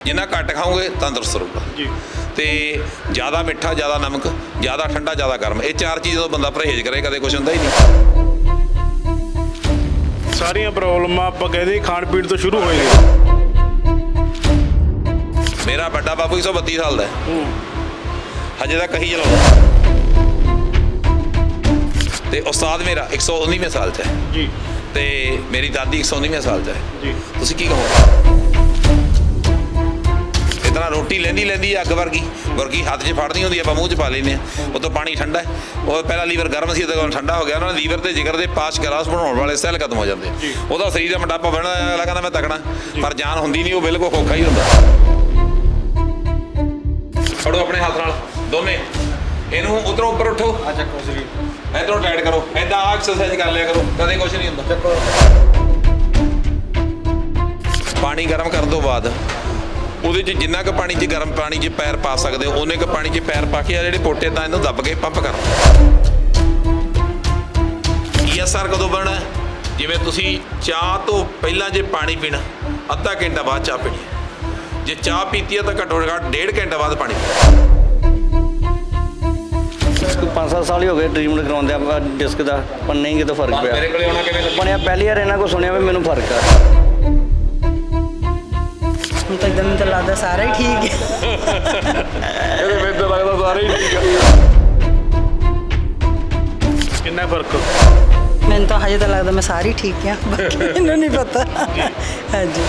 ਜਿੰਨਾ ਘੱਟ ਖਾਓਗੇ ਤੰਦਰੁਸਤ ਰਹੂਗਾ। ਜੀ। ਤੇ ਜ਼ਿਆਦਾ ਮਿੱਠਾ ਜ਼ਿਆਦਾ ਨਮਕ ਜ਼ਿਆਦਾ ਠੰਡਾ ਜ਼ਿਆਦਾ ਗਰਮ ਇਹ ਚਾਰ ਚੀਜ਼ਾਂ ਤੋਂ ਬੰਦਾ ਪਰਹੇਜ਼ ਕਰੇ ਕਦੇ ਕੁਝ ਹੁੰਦਾ ਹੀ ਨਹੀਂ। ਸਾਰੀਆਂ ਪ੍ਰੋਬਲਮਾਂ ਆਪਾਂ ਕਹਦੇ ਖਾਣ ਪੀਣ ਤੋਂ ਸ਼ੁਰੂ ਹੋਏ ਨੇ ਮੇਰਾ ਵੱਡਾ ਬਾਪੂ 132 ਸਾਲ ਦਾ ਹੈ। ਹੂੰ। ਹਜੇ ਤੱਕ ਕਹੀ ਚਲਾਉਂਦਾ ਤੇ ਉਸਤਾਦ ਮੇਰਾ 119ਵੇਂ ਸਾਲ 'ਚ ਹੈ। ਜੀ। ਤੇ ਮੇਰੀ ਦਾਦੀ 119ਵੇਂ ਸਾਲ 'ਚ ਹੈ। ਜੀ। ਤੁਸੀਂ ਕੀ ਕਹੋਗੇ? ਇਤਨਾ ਰੋਟੀ ਲੈਂਦੀ ਲੈਂਦੀ ਅੱਗ ਵਰਗੀ ਵਰਗੀ ਹੱਥ 'ਚ ਫੜਦੀ ਹੁੰਦੀ ਆਪਾਂ ਮੂੰਹ 'ਚ ਪਾ ਲੈਂਦੇ ਆ। ਉਹ ਤੋਂ ਪਾਣੀ ਠੰਡਾ ਹੈ। ਉਹ ਪਹਿਲਾ ਲੀਵਰ ਗਰਮ ਸੀ ਤੇ ਠੰਡਾ ਹੋ ਗਿਆ ਉਹਨਾਂ ਨੇ ਲੀਵਰ ਤੇ ਜਿਗਰ ਦੇ ਪਾਸ ਗਲਾਸ ਬਣਾਉਣ ਵਾਲੇ ਸੈੱਲ ਖਤਮ ਹੋ ਜਾਂਦੇ। ਉਹਦਾ ਸਰੀਰ ਦਾ ਮੋਟਾਪਾ ਬਣਦਾ ਅਗਲਾ ਕਹਿੰਦਾ ਮੈਂ ਤਕੜਾ ਪਰ ਜਾਨ ਹੁੰਦੀ ਨਹੀਂ ਉਹ ਬਿਲਕੁਲ ਖੋਖਾ ਹੀ ਹੁੰਦਾ। ਫੜੋ ਆਪਣੇ ਹੱਥ ਨਾਲ ਦੋਨੇ ਇਹਨੂੰ ਉਧਰੋਂ ਉੱਪਰ ਉਠੋ। ਆ ਚੱਕੋ ਸਰੀਰ ਇਧਰੋਂ ਟਾਈਟ ਕਰੋ। ਐਦਾਂ ਆ ਐਕਸਰਸਾਈਜ਼ ਕਰ ਲਿਆ ਕਰੋ। ਕਦੇ ਕੁਝ ਨਹੀਂ ਹੁੰਦਾ। ਚੱਕੋ। ਪਾਣੀ ਗਰਮ ਕਰਨ ਤੋਂ ਬਾਅਦ ਉਹਦੇ 'ਚ ਜਿੰਨਾ ਕੁ ਪਾਣੀ 'ਚ ਗਰਮ ਪਾਣੀ 'ਚ ਪੈਰ ਪਾ ਸਕਦੇ ਹੋ ਉਹਨੇ ਕੁ ਪਾਣੀ 'ਚ ਪੈਰ ਪਾ ਕੇ ਆ ਜਿਹੜੇ ਪੋਟੇ ਤਾਂ ਇਹਨੂੰ ਦੱਬ ਕੇ ਪੰਪ ਕਰੋ। ਅਸਰ ਕਦੋਂ ਬਣਨਾ? ਜਿਵੇਂ ਤੁਸੀਂ ਚਾਹ ਤੋਂ ਪਹਿਲਾਂ ਜੇ ਪਾਣੀ ਪੀਣਾ ਅੱਧਾ ਘੰਟਾ ਬਾਅਦ ਚਾਹ ਪੀਣੀ। ਜੇ ਚਾਹ ਪੀਤੀ ਹੈ ਤਾਂ ਘੱਟੋ ਘੱਟ ਡੇਢ ਘੰਟਾ ਬਾਅਦ ਪਾਣੀ ਪੰਜ ਸੱਤ ਸਾਲ ਹੀ ਹੋ ਗਏ ਟ੍ਰੀਟਮੈਂਟ ਕਰਾਉਂਦੇ ਆ ਡਿਸਕ ਦਾ ਪਰ ਨਹੀਂ ਕਿਤੇ ਫ਼ਰਕ ਮੇਰੇ ਪਿਆ। ਕੋਲੇ ਆਉਣਾ ਕਿਵੇਂ ਬਣਿਆ ਪਹਿਲੀ ਵਾਰ ਇਹਨਾਂ ਕੋ ਸੁਣਿਆ ਵੀ ਮੈਨੂੰ ਫ਼ਰਕ ਆ। ਹੁਣ ਤਾਂ ਇਦਾਂ ਮੈਨੂੰ ਤਾਂ ਲੱਗਦਾ ਸਾਰਾ ਹੀ ਠੀਕ ਹੈ। ਇਹਦੇ ਵਿੱਚ ਤਾਂ ਲੱਗਦਾ ਸਾਰੇ ਹੀ ਠੀਕ ਆ ਕਿੰਨਾ ਫ਼ਰਕ? ਮੈਨੂੰ ਤਾਂ ਹਜੇ ਤਾਂ ਲੱਗਦਾ ਮੈਂ ਸਾਰੀ ਠੀਕ ਆ ਬਾਕੀ ਮੈਨੂੰ ਨਹੀਂ ਪਤਾ। ਹਾਂਜੀ।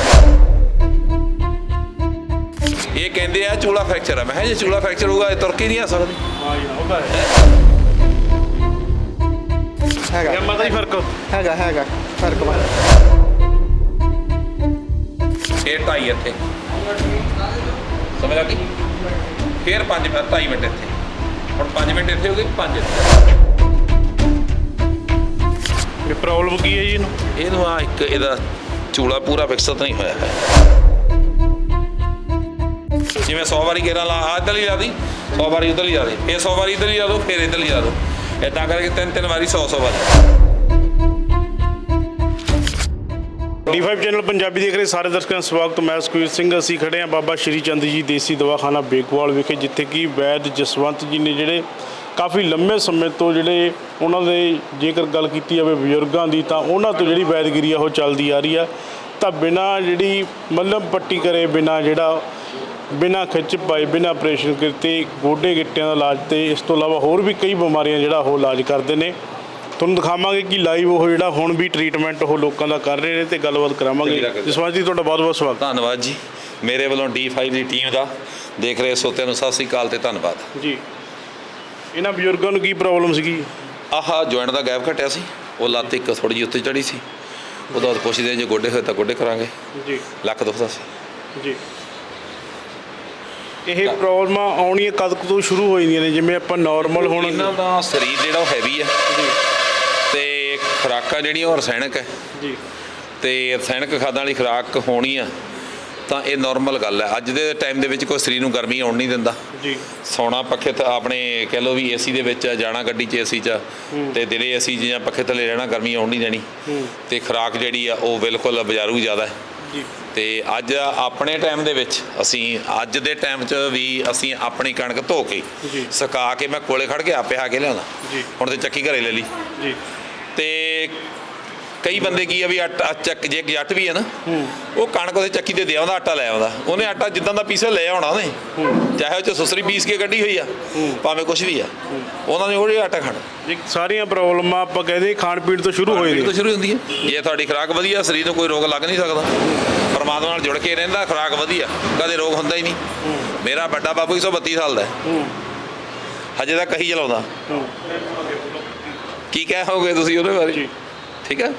ਇਹ ਕਹਿੰਦੇ ਆ ਚੂਲਾ ਫ੍ਰੈਕਚਰ ਆ। ਮੈਂ ਕਿਹਾ ਜੇ ਚੂਲਾ ਫ੍ਰੈਕਚਰ ਹੋਊਗਾ ਇਹ ਤੁਰ ਕੇ ਨਹੀਂ ਆ ਸਕਦੀ। ਹਾਂ ਜੀ ਹੈਗਾ। ਇਹ ਮਤਾ ਹੀ ਫ਼ਰਕ ਹੈਗਾ ਹੈਗਾ। ਫ਼ਰਕ ਵਾ ਫੇਰ ਢਾਈ ਇੱਥੇ। ਸਮਝ ਆ ਗਈ? ਫੇਰ 5 ਢਾਈ ਮਿੰਟ ਇੱਥੇ। ਹੁਣ 5 ਮਿੰਟ ਇੱਥੇ ਹੋ ਗਏ 5 ਇੱਥੇ। ਇਹ ਪ੍ਰੋਬਲਮ ਕੀ ਹੈ ਜੀ ਇਹਨੂੰ? ਇਹਨੂੰ ਆ ਇੱਕ ਇਹਦਾ ਚੂਲਾ ਪੂਰਾ ਵਿਕਸਤ ਨਹੀਂ ਹੋਇਆ ਹੈ। ਜਿਵੇਂ 100 ਵਾਰੀ ਗੇਰਾਂ ਲਾ ਆ ਇੱਧਰ ਹੀ ਲਾ ਦੀ। 100 ਵਾਰੀ ਉੱਧਰ ਹੀ ਲਾ ਦੇ। ਫੇਰ 100 ਵਾਰੀ ਇੱਧਰ ਹੀ ਲਾ ਦੋ ਫੇਰ ਇੱਧਰ ਹੀ ਲਾ ਦੋ। ਇਦਾਂ ਕਰਕੇ ਤਿੰਨ ਤਿੰਨ ਵਾਰੀ 100 100 ਵਾਰੀ। D5 ਚੈਨਲ ਪੰਜਾਬੀ ਦੇਖ ਰਹੇ ਸਾਰੇ ਦਰਸ਼ਕਾਂ ਦਾ ਸਵਾਗਤ, ਮੈਂ ਸੁਖਵੀਰ ਸਿੰਘ, ਅਸੀਂ ਖੜੇ ਹਾਂ ਬਾਬਾ ਸ਼੍ਰੀ ਚੰਦ ਜੀ ਦੇਸੀ ਦਵਾਖਾਨਾ ਬੇਕਵਾਲ ਵਿਖੇ, ਜਿੱਥੇ ਕਿ ਵੈਦ ਜਸਵੰਤ ਜੀ ਨੇ ਜਿਹੜੇ ਕਾਫੀ ਲੰਮੇ ਸਮੇਂ ਤੋਂ ਜਿਹੜੇ ਉਹਨਾਂ ਦੇ ਜੇਕਰ ਗੱਲ ਕੀਤੀ ਜਾਵੇ ਬਜ਼ੁਰਗਾਂ ਦੀ, ਤਾਂ ਉਹਨਾਂ ਤੋਂ ਜਿਹੜੀ ਵੈਦਗਿਰੀ ਆ ਉਹ ਚੱਲਦੀ ਆ ਰਹੀ ਆ। ਤਾਂ ਬਿਨਾ ਜਿਹੜੀ ਮੱਲਮ ਪੱਟੀ ਕਰੇ, ਬਿਨਾ ਜਿਹੜਾ, ਬਿਨਾ ਖਿੱਚ ਪਾਏ, ਬਿਨਾ ਆਪਰੇਸ਼ਨ ਕੀਤੇ, ਗੋਡੇ ਗਿੱਟਿਆਂ ਦਾ ਇਲਾਜ ਤੇ ਇਸ ਤੋਂ ਇਲਾਵਾ ਹੋਰ ਵੀ ਕਈ ਬਿਮਾਰੀਆਂ ਜਿਹੜਾ ਉਹ ਇਲਾਜ ਕਰਦੇ ਨੇ। ਤੁਹਾਨੂੰ ਦਿਖਾਵਾਂਗੇ ਕਿ ਲਾਈਵ ਉਹ ਜਿਹੜਾ ਹੁਣ ਵੀ ਟ੍ਰੀਟਮੈਂਟ ਉਹ ਲੋਕਾਂ ਦਾ ਕਰ ਰਹੇ ਨੇ ਤੇ ਗੱਲਬਾਤ ਕਰਾਵਾਂਗੇ। ਜਸਵੰਤ ਜੀ ਤੁਹਾਡਾ ਬਹੁਤ ਬਹੁਤ ਸਵਾਗਤ। ਧੰਨਵਾਦ ਜੀ। ਮੇਰੇ ਵੱਲੋਂ D5 ਦੀ ਟੀਮ ਦਾ ਦੇਖ ਰਹੇ ਸੋਤਿਆਂ ਨੂੰ ਸਤਿ ਸ੍ਰੀ ਅਕਾਲ ਤੇ ਧੰਨਵਾਦ। ਜੀ। ਇਹਨਾਂ ਬਜ਼ੁਰਗਾਂ ਨੂੰ ਕੀ ਪ੍ਰੋਬਲਮ ਸੀਗੀ? ਆਹ ਜੁਆਇੰਟ ਦਾ ਗੈਪ ਘਟਿਆ ਸੀ। ਉਹ ਲੱਤ ਇੱਕ ਥੋੜੀ ਜਿਹੀ ਉੱਤੇ ਚੜੀ ਸੀ। ਉਹਦਾ ਪੁੱਛਦੇ ਜੇ ਗੋਡੇ ਹੋਏ ਤਾਂ ਗੋਡੇ ਕਰਾਂਗੇ। ਜੀ। ਲੱਕ ਦੁਖਦਾ ਸੀ। ਜੀ। ਇਹ ਪ੍ਰੋਬਲਮਾਂ ਆਉਣੀਆਂ ਕਦ ਤੋਂ ਸ਼ੁਰੂ ਹੋ ਜਾਂਦੀਆਂ ਨੇ? ਜਿਵੇਂ ਆਪਾਂ ਨਾਰਮਲ ਹੁਣ ਇਹਨਾਂ ਦਾ ਸਰੀਰ ਜਿਹੜਾ ਉਹ ਹੈਵੀ ਹੈ। ਤੇ ਖੁਰਾਕਾਂ ਜਿਹੜੀਆਂ ਉਹ ਰਸਾਇਣਕ ਹੈ। ਜੀ। ਤੇ ਰਸਾਇਣਕ ਖਾਦਾਂ ਵਾਲੀ ਖੁਰਾਕ ਹੋਣੀ ਆ ਤਾਂ ਇਹ ਨਾਰਮਲ ਗੱਲ ਹੈ। ਅੱਜ ਦੇ ਟਾਈਮ ਦੇ ਵਿੱਚ ਕੋਈ ਸਰੀਰ ਨੂੰ ਗਰਮੀ ਆਉਣ ਨਹੀਂ ਦਿੰਦਾ। ਜੀ। ਸੌਣਾ ਪੱਖੇ ਤੇ ਆਪਣੇ ਕਹਿ ਲਓ ਵੀ ਏਸੀ ਦੇ ਵਿੱਚ ਜਾਣਾ ਗੱਡੀ 'ਚ ਏਸੀ 'ਚ ਤੇ ਦਿਨੇ ਏਸੀ ਜਾਂ ਪੱਖੇ ਥੱਲੇ ਰਹਿਣਾ ਗਰਮੀ ਆਉਣ ਨਹੀਂ ਦੇਣੀ। ਤੇ ਖੁਰਾਕ ਜਿਹੜੀ ਆ ਉਹ ਬਿਲਕੁਲ ਬਾਜ਼ਾਰੂ ਜ਼ਿਆਦਾ ਹੈ। ਜੀ। ਤੇ ਅੱਜ ਆਪਣੇ ਟਾਈਮ ਦੇ ਵਿੱਚ ਅਸੀਂ ਅੱਜ ਦੇ ਟਾਈਮ 'ਚ ਵੀ ਅਸੀਂ ਆਪਣੀ ਕਣਕ ਧੋ ਕੇ। ਸੁਕਾ ਕੇ ਮੈਂ ਕੋਲੇ ਖੜ ਕੇ ਆਪੇ ਆ ਕੇ ਲਿਆਉਂਦਾ। ਜੀ। ਹੁਣ ਤੇ ਚੱਕੀ ਘਰੇ ਲੈ ਲਈ। ਜੀ। ਤੇ ਕਈ ਬੰਦੇ ਕੀ ਆ ਵੀ ਆਟਾ ਚੱਕ ਜੇ ਜੱਟ ਵੀ ਹੈ ਨਾ ਉਹ ਕਣਕ ਉਹਦੇ ਚੱਕੀ ਤੇ ਦੇ ਆਉਂਦਾ ਆਟਾ ਲੈ ਆਉਂਦਾ। ਉਹਨੇ ਆਟਾ ਜਿੱਦਾਂ ਦਾ ਪੀਸਿਆ ਲੈ ਆਉਣਾ ਉਹਨੇ। ਚਾਹੇ ਉਹ ਚ ਸੁਸਰੀ ਪੀਸ ਕੇ ਕੱਢੀ ਹੋਈ ਆ ਭਾਵੇਂ ਕੁਝ ਵੀ ਆ। ਉਹਨਾਂ ਨੇ ਉਹ ਜਿਹੜਾ ਆਟਾ ਖਾਣਾ। ਸਾਰੀਆਂ ਪ੍ਰੋਬਲਮਾਂ ਆਪਾਂ ਕਹਦੇ ਖਾਣ ਪੀਣ ਤੋਂ ਸ਼ੁਰੂ ਹੋਏ ਤੋਂ ਸ਼ੁਰੂ ਹੁੰਦੀ ਹੈ ਜੇ ਤੁਹਾਡੀ ਖੁਰਾਕ ਵਧੀਆ ਸਰੀਰ ਨੂੰ ਕੋਈ ਰੋਗ ਲੱਗ ਨਹੀਂ ਸਕਦਾ। ਪਰਮਾਤਮਾ ਨਾਲ ਜੁੜ ਕੇ ਰਹਿੰਦਾ ਖੁਰਾਕ ਵਧੀਆ। ਕਦੇ ਰੋਗ ਹੁੰਦਾ ਹੀ ਨਹੀਂ। ਮੇਰਾ ਵੱਡਾ ਬਾਪੂ 132 ਸਾਲ ਦਾ ਹੈ। ਹਜੇ ਤੱਕ ਕਹੀ ਚਲਾਉਂਦਾ। ਕੀ ਕਹਿ ਹੋਗੇ ਤੁਸੀਂ ਉਹਦੇ ਬਾਰੇ। ਠੀਕ ਹੈ?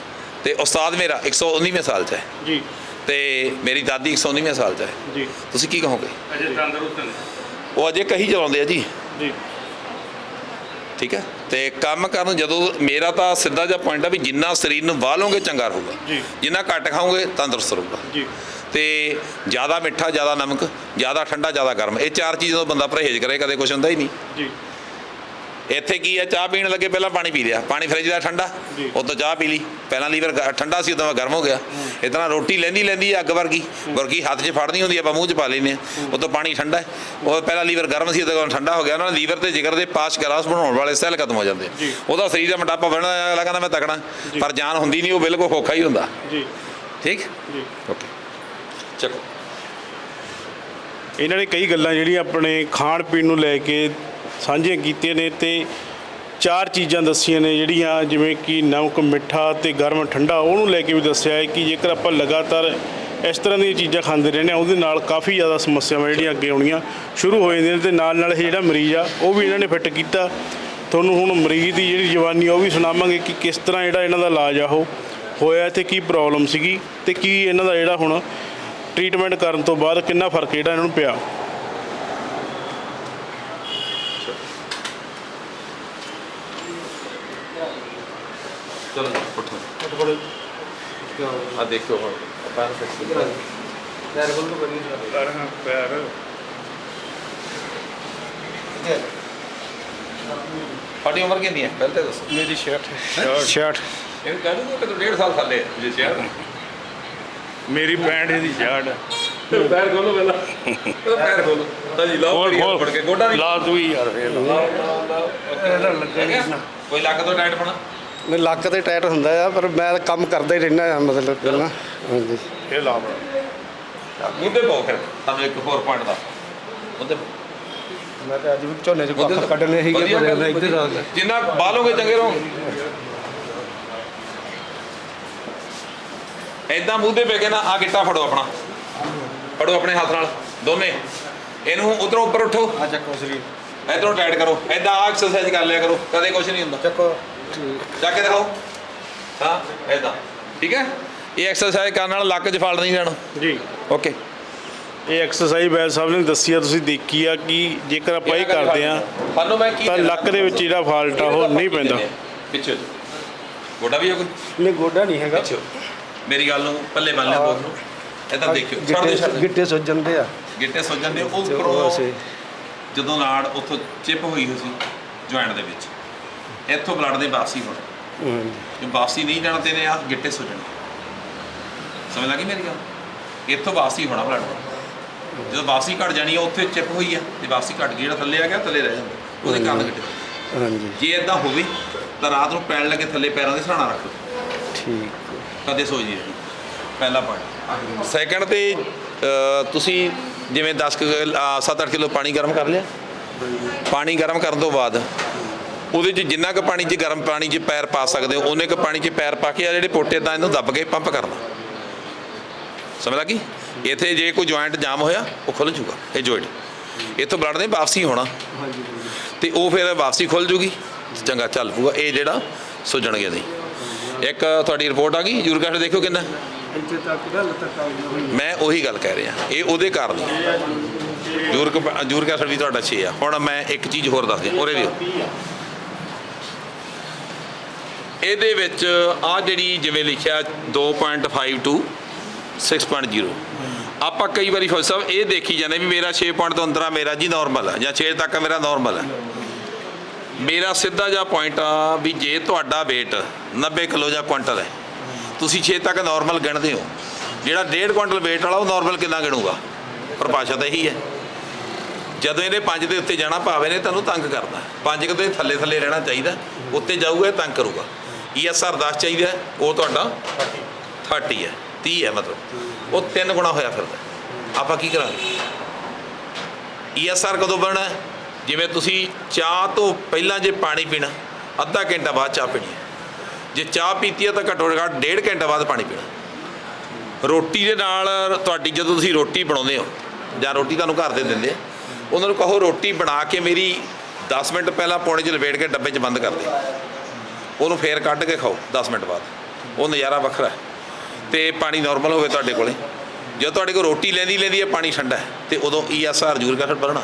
ਤੇ ਉਸਤਾਦ ਮੇਰਾ 119ਵੇਂ ਸਾਲ 'ਚ ਹੈ। ਜੀ। ਤੇ ਮੇਰੀ ਦਾਦੀ 119ਵੇਂ ਸਾਲ 'ਚ ਹੈ। ਜੀ। ਤੁਸੀਂ ਕੀ ਕਹੋਗੇ? ਅਜੇ ਤੰਦਰੁਸਤ ਨੇ। ਉਹ ਅਜੇ ਕਹੀ ਚਲਾਉਂਦੇ ਆ ਜੀ। ਜੀ। ਠੀਕ ਹੈ? ਤੇ ਕੰਮ ਕਰਨ ਜਦੋਂ ਮੇਰਾ ਤਾਂ ਸਿੱਧਾ ਜਿਹਾ ਪੁਆਇੰਟ ਆ ਵੀ ਜਿੰਨਾ ਸਰੀਰ ਨੂੰ ਵਾਹ ਲਓਗੇ ਚੰਗਾ ਰਹੂਗਾ। ਜੀ। ਜਿੰਨਾ ਘੱਟ ਖਾਓਗੇ ਤੰਦਰੁਸਤ ਰਹੂਗਾ। ਜੀ। ਤੇ ਜ਼ਿਆਦਾ ਮਿੱਠਾ ਜ਼ਿਆਦਾ ਨਮਕ ਜ਼ਿਆਦਾ ਠੰਡਾ ਜ਼ਿਆਦਾ ਗਰਮ ਇਹ ਚਾਰ ਚੀਜ਼ਾਂ ਤੋਂ ਬੰਦਾ ਪਰਹੇਜ਼ ਕਰੇ ਕਦੇ ਕੁਝ ਹੁੰਦਾ ਹੀ ਨਹੀਂ। ਜੀ। ਇੱਥੇ ਕੀ ਆ ਚਾਹ ਪੀਣ ਲੱਗੇ ਪਹਿਲਾਂ ਪਾਣੀ ਪੀ ਲਿਆ। ਪਾਣੀ ਫਰਿੱਜ ਦਾ ਠੰਡਾ। ਤੋਂ ਚਾਹ ਪੀ ਲਈ। ਪਹਿਲਾਂ ਲੀਵਰ ਠੰਡਾ ਸੀ ਉਦੋਂ ਗਰਮ ਹੋ ਗਿਆ। ਇਤਨਾ ਰੋਟੀ ਲੈਂਦੀ ਲੈਂਦੀ ਅੱਗ ਵਰਗੀ। ਵਰਗੀ ਹੱਥ 'ਚ ਫੜਨੀ ਹੁੰਦੀ ਆਪਾਂ ਮੂੰਹ 'ਚ ਪਾ ਉਹ ਤੋਂ ਪਾਣੀ ਠੰਡਾ ਹੈ। ਉਹ ਪਹਿਲਾਂ ਲੀਵਰ ਗਰਮ ਸੀ ਉਦੋਂ ਠੰਡਾ ਹੋ ਗਿਆ। ਉਹਨਾਂ ਲੀਵਰ ਤੇ ਜਿਗਰ ਦੇ ਪਾਸ ਗਲਾਸ ਬਣਾਉਣ ਵਾਲੇ ਸੈੱਲ ਖਤਮ ਹੋ ਜਾਂਦੇ। ਉਹਦਾ ਸਰੀਰ ਦਾ ਮੋਟਾਪਾ ਬਣਦਾ ਅਗਲਾ ਕਹਿੰਦਾ ਮੈਂ ਤਕੜਾ। ਪਰ ਜਾਨ ਹੁੰਦੀ ਨਹੀਂ ਉਹ ਬਿਲਕੁਲ ਖੋਖਾ ਹੀ ਹੁੰਦਾ। ਜੀ। ਠੀਕ? ਜੀ। ਓਕੇ। ਚੱਕੋ। ਇਹਨਾਂ ਨੇ ਕਈ ਗੱਲਾਂ ਜਿਹੜੀਆਂ ਆਪਣੇ ਖਾਣ ਪੀਣ ਨੂੰ ਲੈ ਕੇ ਸਾਂਝੀਆਂ ਕੀਤੀਆਂ ਨੇ ਤੇ ਚਾਰ ਚੀਜ਼ਾਂ ਦੱਸੀਆਂ ਨੇ ਜਿਹੜੀਆਂ ਜਿਵੇਂ ਕਿ ਨਮਕ, ਮਿੱਠਾ ਤੇ ਗਰਮ ਠੰਡਾ, ਉਹਨੂੰ ਲੈ ਕੇ ਵੀ ਦੱਸਿਆ ਹੈ ਕਿ ਜੇਕਰ ਆਪਾਂ ਲਗਾਤਾਰ ਇਸ ਤਰ੍ਹਾਂ ਦੀਆਂ ਚੀਜ਼ਾਂ ਖਾਂਦੇ ਰਹਿੰਦੇ ਹਾਂ, ਉਹਦੇ ਨਾਲ ਕਾਫੀ ਜ਼ਿਆਦਾ ਸਮੱਸਿਆਵਾਂ ਜਿਹੜੀਆਂ ਅੱਗੇ ਆਉਣੀਆਂ ਸ਼ੁਰੂ ਹੋ ਜਾਂਦੀਆਂ ਨੇ ਤੇ ਨਾਲ ਨਾਲ ਇਹ ਜਿਹੜਾ ਮਰੀਜ਼ ਆ, ਉਹ ਵੀ ਇਹਨਾਂ ਨੇ ਫਿੱਟ ਕੀਤਾ। ਤੁਹਾਨੂੰ ਹੁਣ ਮਰੀਜ਼ ਦੀ ਜਿਹੜੀ ਜਵਾਨੀ ਆ, ਉਹ ਵੀ ਸੁਣਾਵਾਂਗੇ ਕਿ ਕਿਸ ਤਰ੍ਹਾਂ ਜਿਹੜਾ ਇਹਨਾਂ ਦਾ ਇਲਾਜ ਆ, ਉਹ ਹੋਇਆ ਤੇ ਕੀ ਪ੍ਰੋਬਲਮ ਸੀਗੀ ਤੇ ਕੀ ਇਹਨਾਂ ਦਾ ਜਿਹੜਾ ਹੁਣ ਟ੍ਰੀਟਮੈਂਟ ਕਰਨ ਤੋਂ ਬਾਅਦ ਕਿੰਨਾ ਫ਼ਰਕ ਜਿਹੜਾ ਇਹਨਾਂ ਨੂੰ ਪਿਆ। ਚਲੋ ਉੱਠੋ। ਆ ਦੇਖੋ ਹੁਣ ਪੈਰ ਫਿਕਸ ਤੁਹਾਡੀ ਉਮਰ ਕਿੰਨੀ ਹੈ? ਪਹਿਲਾਂ ਤਾਂ ਦੱਸੋ। ਮੇਰੀ ਸ਼ਰਟ ਸ਼ਰਟ ਇਹ ਕਹਿ ਦੂੰਗਾ ਕਿ ਤੂੰ ਡੇਢ ਸਾਲ ਥੱਲੇ ਜੇ ਸ਼ਹਿਰ ਮੇਰੀ ਪੈਂਟ ਇਹਦੀ ਜੜ ਪੈਰ ਖੋਲੋ ਪਹਿਲਾਂ। ਪੈਰ ਖੋਲੋ ਹਾਂਜੀ ਲਾਓ ਕਰੀ ਫੜ ਕੇ ਗੋਡਾ ਵੀ। ਲਾ ਤੂੰ ਹੀ ਯਾਰ ਫੇਰ। ਕੋਈ ਲੱਕ ਤੋਂ ਟਾਈਟ ਪਣਾ ਮੇਰੇ ਲੱਕ ਤੇ ਟਾਇਟ ਹੁੰਦਾ ਆ ਪਰ ਮੈਂ ਕੰਮ ਕਰਦਾ ਹੀ ਰਹਿਣਾ ਆ ਮਤਲਬ ਪਹਿਲਾਂ। ਹਾਂਜੀ। ਇਹ ਲਾ ਮੁੱਦੇ ਪਾਓ ਫਿਰ ਤੁਹਾਨੂੰ ਇੱਕ ਹੋਰ ਪੁਆਇੰਟ ਦਾ ਮੁੱਦੇ ਮੈਂ ਤੇ ਅੱਜ ਵੀ ਝੋਨੇ 'ਚ ਮੁੱਦੇ ਕੱਖ ਕੱਢਣੇ ਸੀਗੇ ਵਧੀਆ ਪਰ ਗੱਲ, ਇੱਧਰ ਆ ਗਿਆ ਜਿੰਨਾ ਬਾਲੋਗੇ ਚੰਗੇ ਰਹੋਗੇ ਐਦਾਂ ਮੂੰਹਦੇ ਪੈ ਕੇ ਨਾ ਆ ਗਿੱਟਾ ਫੜੋ ਆਪਣਾ। ਫੜੋ ਆਪਣੇ ਹੱਥ ਨਾਲ ਦੋਨੇ। ਇਹਨੂੰ ਉਧਰੋਂ ਉੱਪਰ ਉਠੋ। ਆ ਚੱਕੋ ਸਰੀਰ। ਇਧਰੋਂ ਟਾਈਟ ਕਰੋ। ਐਦਾਂ ਆ ਐਕਸਰਸਾਈਜ਼ ਕਰ ਲਿਆ ਕਰੋ। ਕਦੇ ਕੁਝ ਨਹੀਂ ਹੁੰਦਾ। ਚੱਕੋ। ਜਾ ਕੇ ਦਿਖਾਓ ਹਾਂ ਐਦਾਂ ਠੀਕ ਹੈ? ਇਹ ਐਕਸਰਸਾਈਜ਼ ਕਰਨ ਨਾਲ ਲੱਕ 'ਚ ਫਲ ਨਹੀਂ ਜਾਣਾ ਜੀ। ਓਕੇ ਇਹ ਐਕਸਰਸਾਈਜ਼ ਵੈਦ ਸਾਹਿਬ ਨੇ ਦੱਸੀ ਆ ਤੁਸੀਂ ਦੇਖੀ ਆ ਕਿ ਜੇਕਰ ਆਪਾਂ ਇਹ ਕਰਦੇ ਆ ਸਾਨੂੰ ਮੈਂ ਕੀ ਤਾਂ? ਲੱਕ ਦੇ ਵਿੱਚ ਜਿਹੜਾ ਫਾਲਟ ਆ ਉਹ ਨਹੀਂ ਪੈਂਦਾ। ਪਿੱਛੇ। ਗੋਡਾ ਵੀ ਹੈ ਕੋਈ? ਨਹੀਂ ਗੋਡਾ ਨਹੀਂ ਹੈਗਾ। ਪਿੱਛੇ। ਮੇਰੀ ਗੱਲ ਨੂੰ ਪੱਲੇ ਬੰਨ ਲਿਓ ਦੋਨੋਂ ਇਦਾਂ ਦੇਖਿਓ। ਗਿੱਟੇ ਸੁੱਜ ਜਾਂਦੇ ਆ। ਗਿੱਟੇ ਸੁੱਜ ਜਾਂਦੇ ਉਹ ਉੱਪਰੋਂ ਜਦੋਂ ਨਾੜ ਉੱਥੋਂ ਚਿਪ ਹੋਈ ਹੋਈ ਸੀ ਜੁਆਇੰਟ ਦੇ ਵਿੱਚ। ਇੱਥੋਂ ਬਲੱਡ ਦੇ ਵਾਪਸੀ ਹੋਣਾ। ਹਾਂਜੀ। ਜੇ ਵਾਪਸੀ ਨਹੀਂ ਜਾਣਾ ਤੇ ਨੇ ਆ ਗਿੱਟੇ ਸੁੱਜਣੇ ਸਮਝ ਲੱਗੀ ਮੇਰੀ ਗੱਲ? ਇੱਥੋਂ ਵਾਪਸੀ ਹੋਣਾ ਬਲੱਡ ਜਦੋਂ ਵਾਪਸੀ ਘਟ ਜਾਣੀ ਆ ਉੱਥੇ ਚਿਪ ਹੋਈ ਆ ਤੇ ਵਾਪਸੀ ਘਟ ਗਈ ਜਿਹੜਾ ਥੱਲੇ ਆ ਗਿਆ ਥੱਲੇ ਰਹਿ ਜਾਂਦਾ। ਉਹਦੇ ਕਾਰਨ ਗਿੱਟੇ। ਹਾਂਜੀ। ਜੇ ਇਦਾਂ ਹੋਵੇ ਤਾਂ ਰਾਤ ਨੂੰ ਪੈਣ ਲੱਗੇ ਥੱਲੇ ਪੈਰਾਂ ਦੇ ਸਹਾਰਾ ਰੱਖੋ ਠੀਕ। ਕਦੇ ਸੋਚਦੀ ਰਹੀ ਪਹਿਲਾ ਪੁਆਇੰਟ ਸੈਕੰਡ ਤੇ ਅ, ਤੁਸੀਂ ਜਿਵੇਂ 10 7-8 ਕਿਲੋ ਪਾਣੀ ਗਰਮ ਕਰ ਲਿਆ? ਪਾਣੀ ਗਰਮ ਕਰਨ ਤੋਂ ਬਾਅਦ ਉਹਦੇ 'ਚ ਜਿੰਨਾ ਕੁ ਪਾਣੀ 'ਚ ਗਰਮ ਪਾਣੀ 'ਚ ਪੈਰ ਪਾ ਸਕਦੇ ਹੋ, ਉਹਨੇ ਕੁ ਪਾਣੀ 'ਚ ਪੈਰ ਪਾ ਕੇ ਆ ਜਿਹੜੇ ਪੋਟੇ ਤਾਂ ਇਹਨੂੰ ਦੱਬ ਕੇ ਪੰਪ ਕਰਨਾ। ਸਮਝ ਲੱਗੀ? ਇੱਥੇ ਜੇ ਕੋਈ ਜੁਆਇੰਟ ਜਾਮ ਹੋਇਆ, ਉਹ ਖੁੱਲ ਜੂਗਾ ਇਹ ਜੁਆਇੰਟ ਇੱਥੋਂ ਬਲੱਡ ਨੇ ਵਾਪਸੀ ਹੋਣਾ। ਤੇ ਉਹ ਫਿਰ ਵਾਪਸੀ ਖੁੱਲ ਜੂਗੀ ਚੰਗਾ, ਚੱਲ ਪੂਗਾ ਇਹ ਜਿਹੜਾ ਸੁੱਜਣਗੇ ਨਹੀਂ। ਇੱਕ ਤੁਹਾਡੀ ਰਿਪੋਰਟ ਆ ਗਈ? ਯੂਰਿਕ ਐਸਿਡ ਦੇਖੋ ਕਿੰਨਾ। ਮੈਂ ਉਹੀ ਗੱਲ ਕਹਿ ਰਿਹਾ। ਇਹ ਉਹਦੇ ਕਾਰਨ ਹੀ ਹੈ। ਯੂਰਿਕ ਯੂਰਿਕ ਵੀ ਤੁਹਾਡਾ 6 ਆ। ਹੁਣ ਮੈਂ ਇੱਕ ਚੀਜ਼ ਹੋਰ ਦੱਸ ਦਿਆਂ। ਉਹਦੇ ਵੀ ਇਹਦੇ ਵਿੱਚ ਆ ਜਿਹੜੀ ਜਿਵੇਂ ਲਿਖਿਆ 2.5 to 6.0 ਆਪਾਂ ਕਈ ਵਾਰੀ ਫੌਜ ਸਾਹਿਬ ਇਹ ਦੇਖੀ ਜਾਂਦੇ ਵੀ ਮੇਰਾ 6 ਪੁਆਇੰਟ ਤੋਂ ਅੰਦਰ ਆ, ਮੇਰਾ ਜੀ ਨਾਰਮਲ ਆ, ਜਾਂ 6 ਤੱਕ ਮੇਰਾ ਨਾਰਮਲ ਆ। ਮੇਰਾ ਸਿੱਧਾ ਜਿਹਾ ਪੁਆਇੰਟ ਆ ਵੀ ਜੇ ਤੁਹਾਡਾ weight 90 ਕਿਲੋ ਜਾਂ ਕੁਇੰਟਲ ਹੈ, ਤੁਸੀਂ 6 ਤੱਕ ਨਾਰਮਲ ਗਿਣਦੇ ਹੋ। ਜਿਹੜਾ 1.5 ਕੁਇੰਟਲ weight ਵਾਲਾ ਉਹ ਨਾਰਮਲ ਕਿੰਨਾ ਗਿਣੂਗਾ? ਪਰਿਭਾਸ਼ਾ ਤਾਂ ਇਹੀ ਹੈ। ਜਦੋਂ ਇਹਨੇ 5 ਦੇ ਉੱਤੇ ਜਾਣਾ, ਭਾਵੇਂ ਨੇ ਤੁਹਾਨੂੰ ਤੰਗ ਕਰਦਾ 5 ਕਿਤੇ ਥੱਲੇ ਥੱਲੇ ਰਹਿਣਾ ਚਾਹੀਦਾ, ਉੱਤੇ ਜਾਊਗਾ ਤੰਗ ਕਰੂਗਾ। ਈਐਸਆਰ 10 ਚਾਹੀਦਾ ਉਹ ਤੁਹਾਡਾ 30 ਹੈ 30 ਹੈ ਮਤਲਬ। ਉਹ ਤਿੰਨ ਗੁਣਾ ਹੋਇਆ ਫਿਰਦਾ ਆਪਾਂ ਕੀ ਕਰਾਂਗੇ? ਈਐਸਆਰ ਕਦੋਂ ਬਣਨਾ ਜਿਵੇਂ ਤੁਸੀਂ ਚਾਹ ਤੋਂ ਪਹਿਲਾਂ ਜੇ ਪਾਣੀ ਪੀਣਾ, ਅੱਧਾ ਘੰਟਾ ਬਾਅਦ ਚਾਹ ਪੀਣੀ ਹੈ। ਜੇ ਚਾਹ ਪੀਤੀ ਹੈ ਤਾਂ ਘੱਟੋ ਘੱਟ ਡੇਢ ਘੰਟਾ ਬਾਅਦ ਪਾਣੀ ਪੀਣਾ। ਰੋਟੀ ਦੇ ਨਾਲ ਤੁਹਾਡੀ, ਜਦੋਂ ਤੁਸੀਂ ਰੋਟੀ ਬਣਾਉਂਦੇ ਹੋ, ਜਾਂ ਰੋਟੀ ਤੁਹਾਨੂੰ ਘਰ ਦੇ ਦਿੰਦੇ ਉਹਨਾਂ ਨੂੰ ਕਹੋ ਰੋਟੀ ਬਣਾ ਕੇ ਮੇਰੀ 10 ਮਿੰਟ ਪਹਿਲਾਂ ਪੌਣੇ 'ਚ ਲਪੇਟ ਕੇ ਡੱਬੇ 'ਚ ਬੰਦ ਕਰ ਦੇ। ਉਹਨੂੰ ਫੇਰ ਕੱਢ ਕੇ ਖਾਓ 10 ਮਿੰਟ ਬਾਅਦ। ਉਹ ਨਜ਼ਾਰਾ ਵੱਖਰਾ ਹੈ। ਤੇ ਪਾਣੀ ਨਾਰਮਲ ਹੋਵੇ ਤੁਹਾਡੇ ਕੋਲੇ। ਜਦੋਂ ਤੁਹਾਡੇ ਕੋਲ ਰੋਟੀ ਲੈਂਦੀ ਲੈਂਦੀ ਹੈ, ਪਾਣੀ ਠੰਡਾ ਹੈ। ਤੇ ਉਦੋਂ ਈਐਸਆਰ ਯੂਰਿਕ ਐਸਿਡ ਬਣਨਾ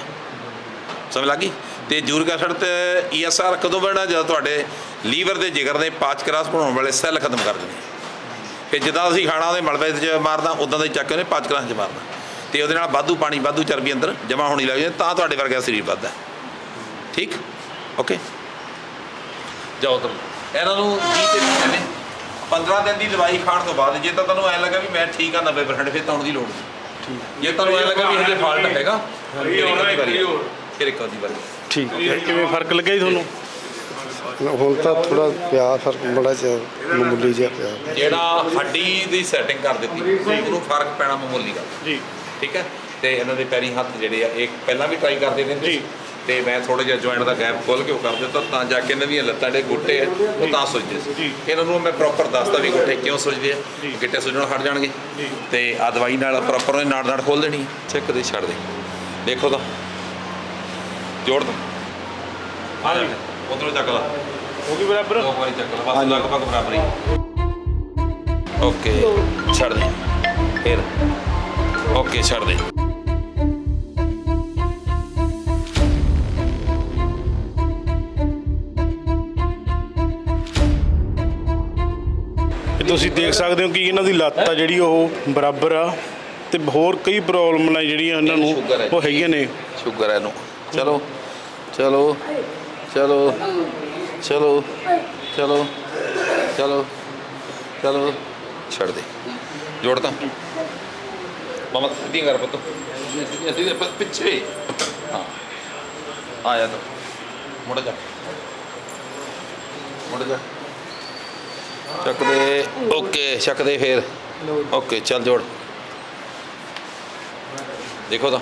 ਸਮਝ ਲੱਗੀ ਤੇ ਯੂਰਿਕ ਐਸਿਡ ਤੇ ਈਐਸਆਰ ਕਦੋਂ ਬਣਨਾ? ਜਦੋਂ ਤੁਹਾਡੇ ਲੀਵਰ ਦੇ ਜਿਗਰ ਦੇ ਪਾਚਕਰਾਸ ਬਣਾਉਣ ਵਾਲੇ ਸੈੱਲ ਖਤਮ ਕਰ ਦੇਣੇ। ਫਿਰ ਜਿੱਦਾਂ ਅਸੀਂ ਖਾਣਾ, ਉਹਦੇ ਮਲਬੇ 'ਚ ਮਾਰਦਾ ਉਦਾਂ ਦੇ ਹੀ ਚੱਕ ਉਹਨੇ ਪਾਚਕਰਾਸ 'ਚ ਮਾਰਨਾ। ਤੇ ਉਹਦੇ ਨਾਲ ਵਾਧੂ ਪਾਣੀ, ਵਾਧੂ ਚਰਬੀ ਅੰਦਰ ਜਮਾ ਹੋਣੀ ਲੱਗ ਜਾਂਦੀ ਤਾਂ ਤੁਹਾਡੇ ਵਰਗਾ ਸਰੀਰ ਵੱਧਦਾ ਠੀਕ? ਓਕੇ? ਜਾਓ ਤੁਮ ਇਹਨਾਂ ਨੂੰ 20 ਤੇ ਮਹੀਨੇ ਨੇ 15 ਦਿਨ ਦੀ ਦਵਾਈ ਖਾਣ ਤੋਂ ਬਾਅਦ ਜੇ ਤਾਂ ਤੁਹਾਨੂੰ ਐ ਲੱਗਾ ਵੀ ਮੈਂ ਠੀਕ ਆ 90% ਫਿਰ ਤਾਂ ਆਉਣ ਦੀ ਲੋੜ ਨਹੀਂ। ਜੇ ਤੁਹਾਨੂੰ ਐ ਲੱਗਾ ਵੀ ਹਜੇ ਫਾਲਟ ਹੈਗਾ ਫਿਰ ਇੱਕ ਵਾਰੀ ਆਓ। ਫਿਰ ਇੱਕ ਵਾਰੀ। ਠੀਕ ਹੈ ਕਿਵੇਂ ਫ਼ਰਕ ਲੱਗਿਆ ਜੀ ਤੁਹਾਨੂੰ? ਹੁਣ ਤਾਂ ਥੋੜਾ ਪਿਆ ਫ਼ਰਕ ਬੜਾ ਜਿਹਾ ਮਾਮੂਲੀ ਜਿਹਾ ਪਿਆ। ਜਿਹੜਾ ਹੱਡੀ ਦੀ ਸੈਟਿੰਗ ਕਰ ਦਿੱਤੀ ਉਹਨੂੰ ਫ਼ਰਕ ਪੈਣਾ ਮਾਮੂਲੀ ਗੱਲ। ਜੀ। ਠੀਕ ਹੈ? ਤੇ ਇਹਨਾਂ ਦੇ ਪੈਰੀ ਹੱਥ ਜਿਹੜੇ ਆ ਇਹ ਪਹਿਲਾਂ ਵੀ ਟਰਾਈ ਕਰਦੇ ਰਹਿੰਦੇ ਜੀ। ਤੇ ਮੈਂ ਥੋੜਾ ਜਿਹਾ ਜੁਆਇੰਟ ਦਾ ਗੈਪ ਖੋਲ ਕੇ ਉਹ ਕਰ ਦਿੱਤਾ ਤਾਂ ਜਾ ਕੇ ਇਹਨਾਂ ਦੀਆਂ ਲੱਤਾਂ ਦੇ ਗੁੱਟੇ ਆ ਉਹ ਤਾਂ ਸੁੱਜਦੇ ਸੀ। ਇਹਨਾਂ ਨੂੰ ਮੈਂ ਪ੍ਰੋਪਰ ਦੱਸਦਾ ਵੀ ਗੁੱਟੇ ਕਿਉਂ ਸੁੱਜਦੇ ਆ। ਗਿੱਟੇ ਸੁੱਜਣੋਂ ਹਟ ਜਾਣਗੇ। ਤੇ ਆ ਦਵਾਈ ਨਾਲ ਪ੍ਰੋਪਰ ਉਹਨੇ ਨਾੜ ਨਾੜ ਖੋਲ ਦੇਣੀ ਚੈੱਕ ਦੇ ਛੱਡ ਦੇ। ਦੇਖੋ ਤਾਂ। ਜੋੜ ਦੋ। ਆ ਜਾ ਉਧਰੋਂ ਚੱਕ ਲਾ। ਹੋ ਗਈ ਬਰਾਬਰ? ਦੋ ਵਾਰੀ ਚੱਕ ਲਾ। ਬਸ ਲਗਭਗ ਬਰਾਬਰ ਹੀ। ਓਕੇ ਛੱਡ ਦੇ। ਫਿਰ। ਓਕੇ ਛੱਡ ਦੇ। ਤੁਸੀਂ ਦੇਖ ਸਕਦੇ ਹੋ ਕਿ ਇਹਨਾਂ ਦੀ ਲੱਤ ਆ ਜਿਹੜੀ ਉਹ ਬਰਾਬਰ ਆ ਤੇ ਹੋਰ ਕਈ ਪ੍ਰੋਬਲਮ ਨੇ ਜਿਹੜੀਆਂ ਇਹਨਾਂ ਨੂੰ ਸ਼ੂਗਰ ਹੈ। ਉਹ ਹੈਗੀਆਂ ਨੇ। ਸ਼ੂਗਰ ਹੈ ਇਹਨੂੰ। ਚਲੋ ਚਲੋ ਚਲੋ ਚਲੋ ਚਲੋ ਚਲੋ ਚਲੋ। ਛੱਡ ਦੇ। ਜੋੜ ਤਾਂ। ਮਮਾ ਸਿੱਧੀ ਕਰ ਪੁੱਤ। ਪ- ਪਿੱਛੇ। ਹਾਂ। ਆ ਜਾ ਤੂੰ। ਮੁੜ ਜਾ। ਮੁੜ ਜਾ। ਚੱਕ ਦੇ ਓਕੇ ਚੱਕ ਦੇ ਫੇਰ। ਓਕੇ ਚੱਲ ਜੋੜ। ਦੇਖੋ ਤਾਂ।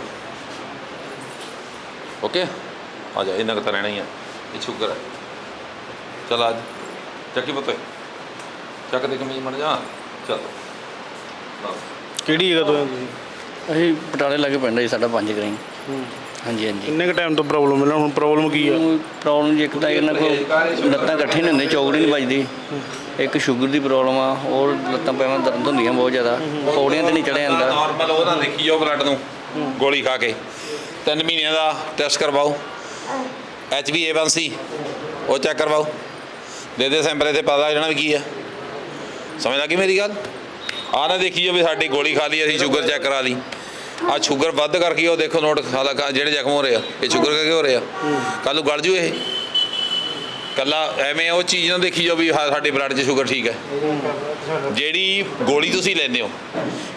ਓਕੇ ਆ ਜਾ ਕੁ ਤਾਂ ਰਹਿਣਾ ਹੀ ਆ। ਇਹ ਸ਼ੂਗਰ ਹੈ। ਚਲ ਅੱਜ ਚੱਕੀ ਪੁੱਤ। ਚੱਕ ਦੇ ਕਮੀਜ਼ ਮੜ ਜਾ ਚੱਲ। ਕਿਹੜੀ ਜਗ੍ਹਾ ਤੋਂ ਤੁਸੀਂ? ਅਸੀਂ ਬਟਾਲੇ ਲਾਗੇ ਪਿੰਡ ਹੈ ਜੀ ਸਾਡਾ ਪੰਜ ਗਰਾਈ। ਹਾਂਜੀ ਹਾਂਜੀ। ਕਿੰਨੇ ਕ ਟਾਈਮ ਤੋਂ ਪ੍ਰੋਬਲਮ ਇਹਨਾਂ ਹੁਣ ਪ੍ਰੋਬਲਮ ਕੀ ਆ? ਪ੍ਰੋਬਲਮ ਜੀ ਇੱਕ ਤਾਂ ਇਹਨਾਂ ਕੋਲ ਲੱਤਾਂ ਇਕੱਠੀਆਂ ਨਹੀਂ ਹੁੰਦੀਆਂ ਚੌਕੜੀ ਨਹੀਂ ਵੱਜਦੀ। ਇੱਕ ਸ਼ੂਗਰ ਦੀ ਪ੍ਰੋਬਲਮ ਆ, ਹੋਰ ਲੱਤਾਂ ਪੈਵਾਂ ਦਰਦ ਹੁੰਦੀਆਂ ਬਹੁਤ ਜ਼ਿਆਦਾ, ਪੌੜੀਆਂ ਤੇ ਨਹੀਂ ਚੜਿਆ ਜਾਂਦਾ। ਨਾਰਮਲ ਉਹ ਨਾ ਦੇਖੀ ਜਾਓ ਬਲੱਡ ਨੂੰ, ਗੋਲੀ ਖਾ ਕੇ। ਤਿੰਨ ਮਹੀਨਿਆਂ ਦਾ ਟੈਸਟ ਕਰਵਾਓ ਐਚ ਬੀ ਏ1ਸੀ ਉਹ ਚੈੱਕ ਕਰਵਾਓ। ਦੇ ਦੇ ਸੈਂਪਲ ਤੇ ਪਤਾ ਜਾਣਾ ਵੀ ਕੀ ਆ। ਸਮਝ ਲੱਗੀ ਮੇਰੀ ਗੱਲ? ਆ ਨਾ ਦੇਖੀ ਜਾਓ ਵੀ ਸਾਡੀ ਗੋਲੀ ਖਾ ਲਈ, ਅਸੀਂ ਸ਼ੂਗਰ ਚੈੱਕ ਕਰਾ ਲਈ। ਆ ਸ਼ੂਗਰ ਵੱਧ ਕਰਕੇ ਉਹ ਦੇਖੋ ਨੋਟ ਖਾਲਾ ਜਿਹੜੇ ਜ਼ਖਮ ਹੋ ਰਹੇ ਆ, ਇਹ ਸ਼ੂਗਰ ਕਰਕੇ ਹੋ ਰਹੇ ਆ। ਕੱਲ ਨੂੰ ਗਲ ਜੂ ਇਹ। ਕੱਲਾ ਐਵੇਂ ਉਹ ਚੀਜ਼ ਨਾ ਦੇਖੀ ਜਾਓ ਵੀ ਹਾਂ, ਸਾਡੇ ਬਲੱਡ 'ਚ ਸ਼ੂਗਰ ਠੀਕ ਹੈ। ਜਿਹੜੀ ਗੋਲੀ ਤੁਸੀਂ ਲੈਂਦੇ ਹੋ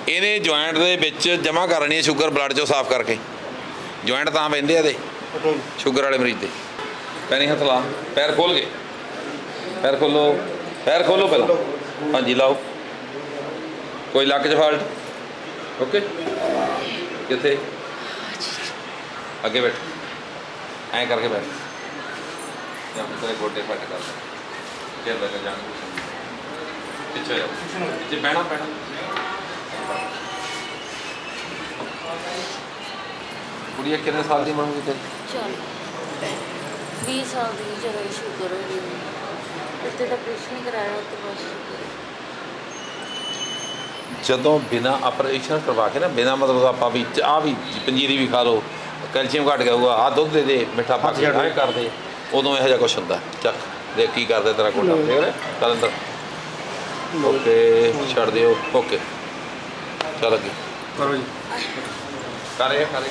ਇਹਨੇ ਜੁਆਇੰਟ ਦੇ ਵਿੱਚ ਜਮ੍ਹਾਂ ਕਰਨੀ ਹੈ ਸ਼ੂਗਰ ਬਲੱਡ 'ਚੋਂ ਸਾਫ਼ ਕਰਕੇ। ਜੁਆਇੰਟ ਤਾਂ ਪੈਂਦੇ ਆ ਦੇ ਸ਼ੂਗਰ ਵਾਲੇ ਮਰੀਜ਼ ਦੇ। ਪੈਣੀ ਹੱਥ ਲਾ, ਪੈਰ ਖੋਲ ਗਏ ਪੈਰ ਖੋਲੋ ਪੈਰ ਖੋਲੋ ਪਹਿਲਾਂ। ਹਾਂਜੀ, ਲਾਓ। ਕੋਈ ਲੱਕ 'ਚ ਫਾਲਟ? ਓਕੇ। ਕਿੱਥੇ? ਅੱਗੇ ਬੈਠ। ਐਂ ਕਰਕੇ ਬੈਠ। ਜਾਂ ਫਿਰ ਤੇਰੇ ਗੋਡੇ ਫਟ ਕਰ ਦੇ ਫਿਰ ਲੱਗ ਜਾਣ ਪਿੱਛੇ ਜਾ। ਜੇ ਬਹਿਣਾ ਪੈਣਾ ਕੁੜੀਆ ਕਿੰਨੇ ਸਾਲ ਦੀ ਬਣੂਗੀ ਤੇ ਚਲ। 20 ਸਾਲ ਦੀ ਜਦੋਂ ਸ਼ੂਗਰ ਹੋ ਗਈ ਤਾਂ ਕਰਾਇਆ ਜਦੋਂ ਬਿਨਾ ਆਪਰੇਸ਼ਨ ਕਰਵਾ ਕੇ ਨਾ ਬਿਨਾ ਮਤਲਬ ਆਪਾਂ ਵੀ ਆ ਵੀ ਪੰਜੀਰੀ ਵੀ ਖਾ ਲਓ ਕੈਲਸ਼ੀਅਮ ਘਟ ਗਿਆ ਹੋਊਗਾ ਆ ਦੁੱਧ ਦੇ ਦੇ ਮਿੱਠਾ ਪਾ ਕੇ ਐਂ ਉਦੋਂ ਇਹੋ ਜਿਹਾ ਕੁਝ ਹੁੰਦਾ। ਚੱਕ ਦੇਖ ਕੀ ਕਰਦੇ ਤੇਰਾ ਕੋਟਾ ਦੇਖ ਲੈ ਚੱਲ ਅੰਦਰ। ਓਕੇ ਛੱਡ ਦਿਓ। ਓਕੇ। ਚੱਲ ਅੱਗੇ। ਕਰੋ ਜੀ। ਕਰੇ ਕਰੇ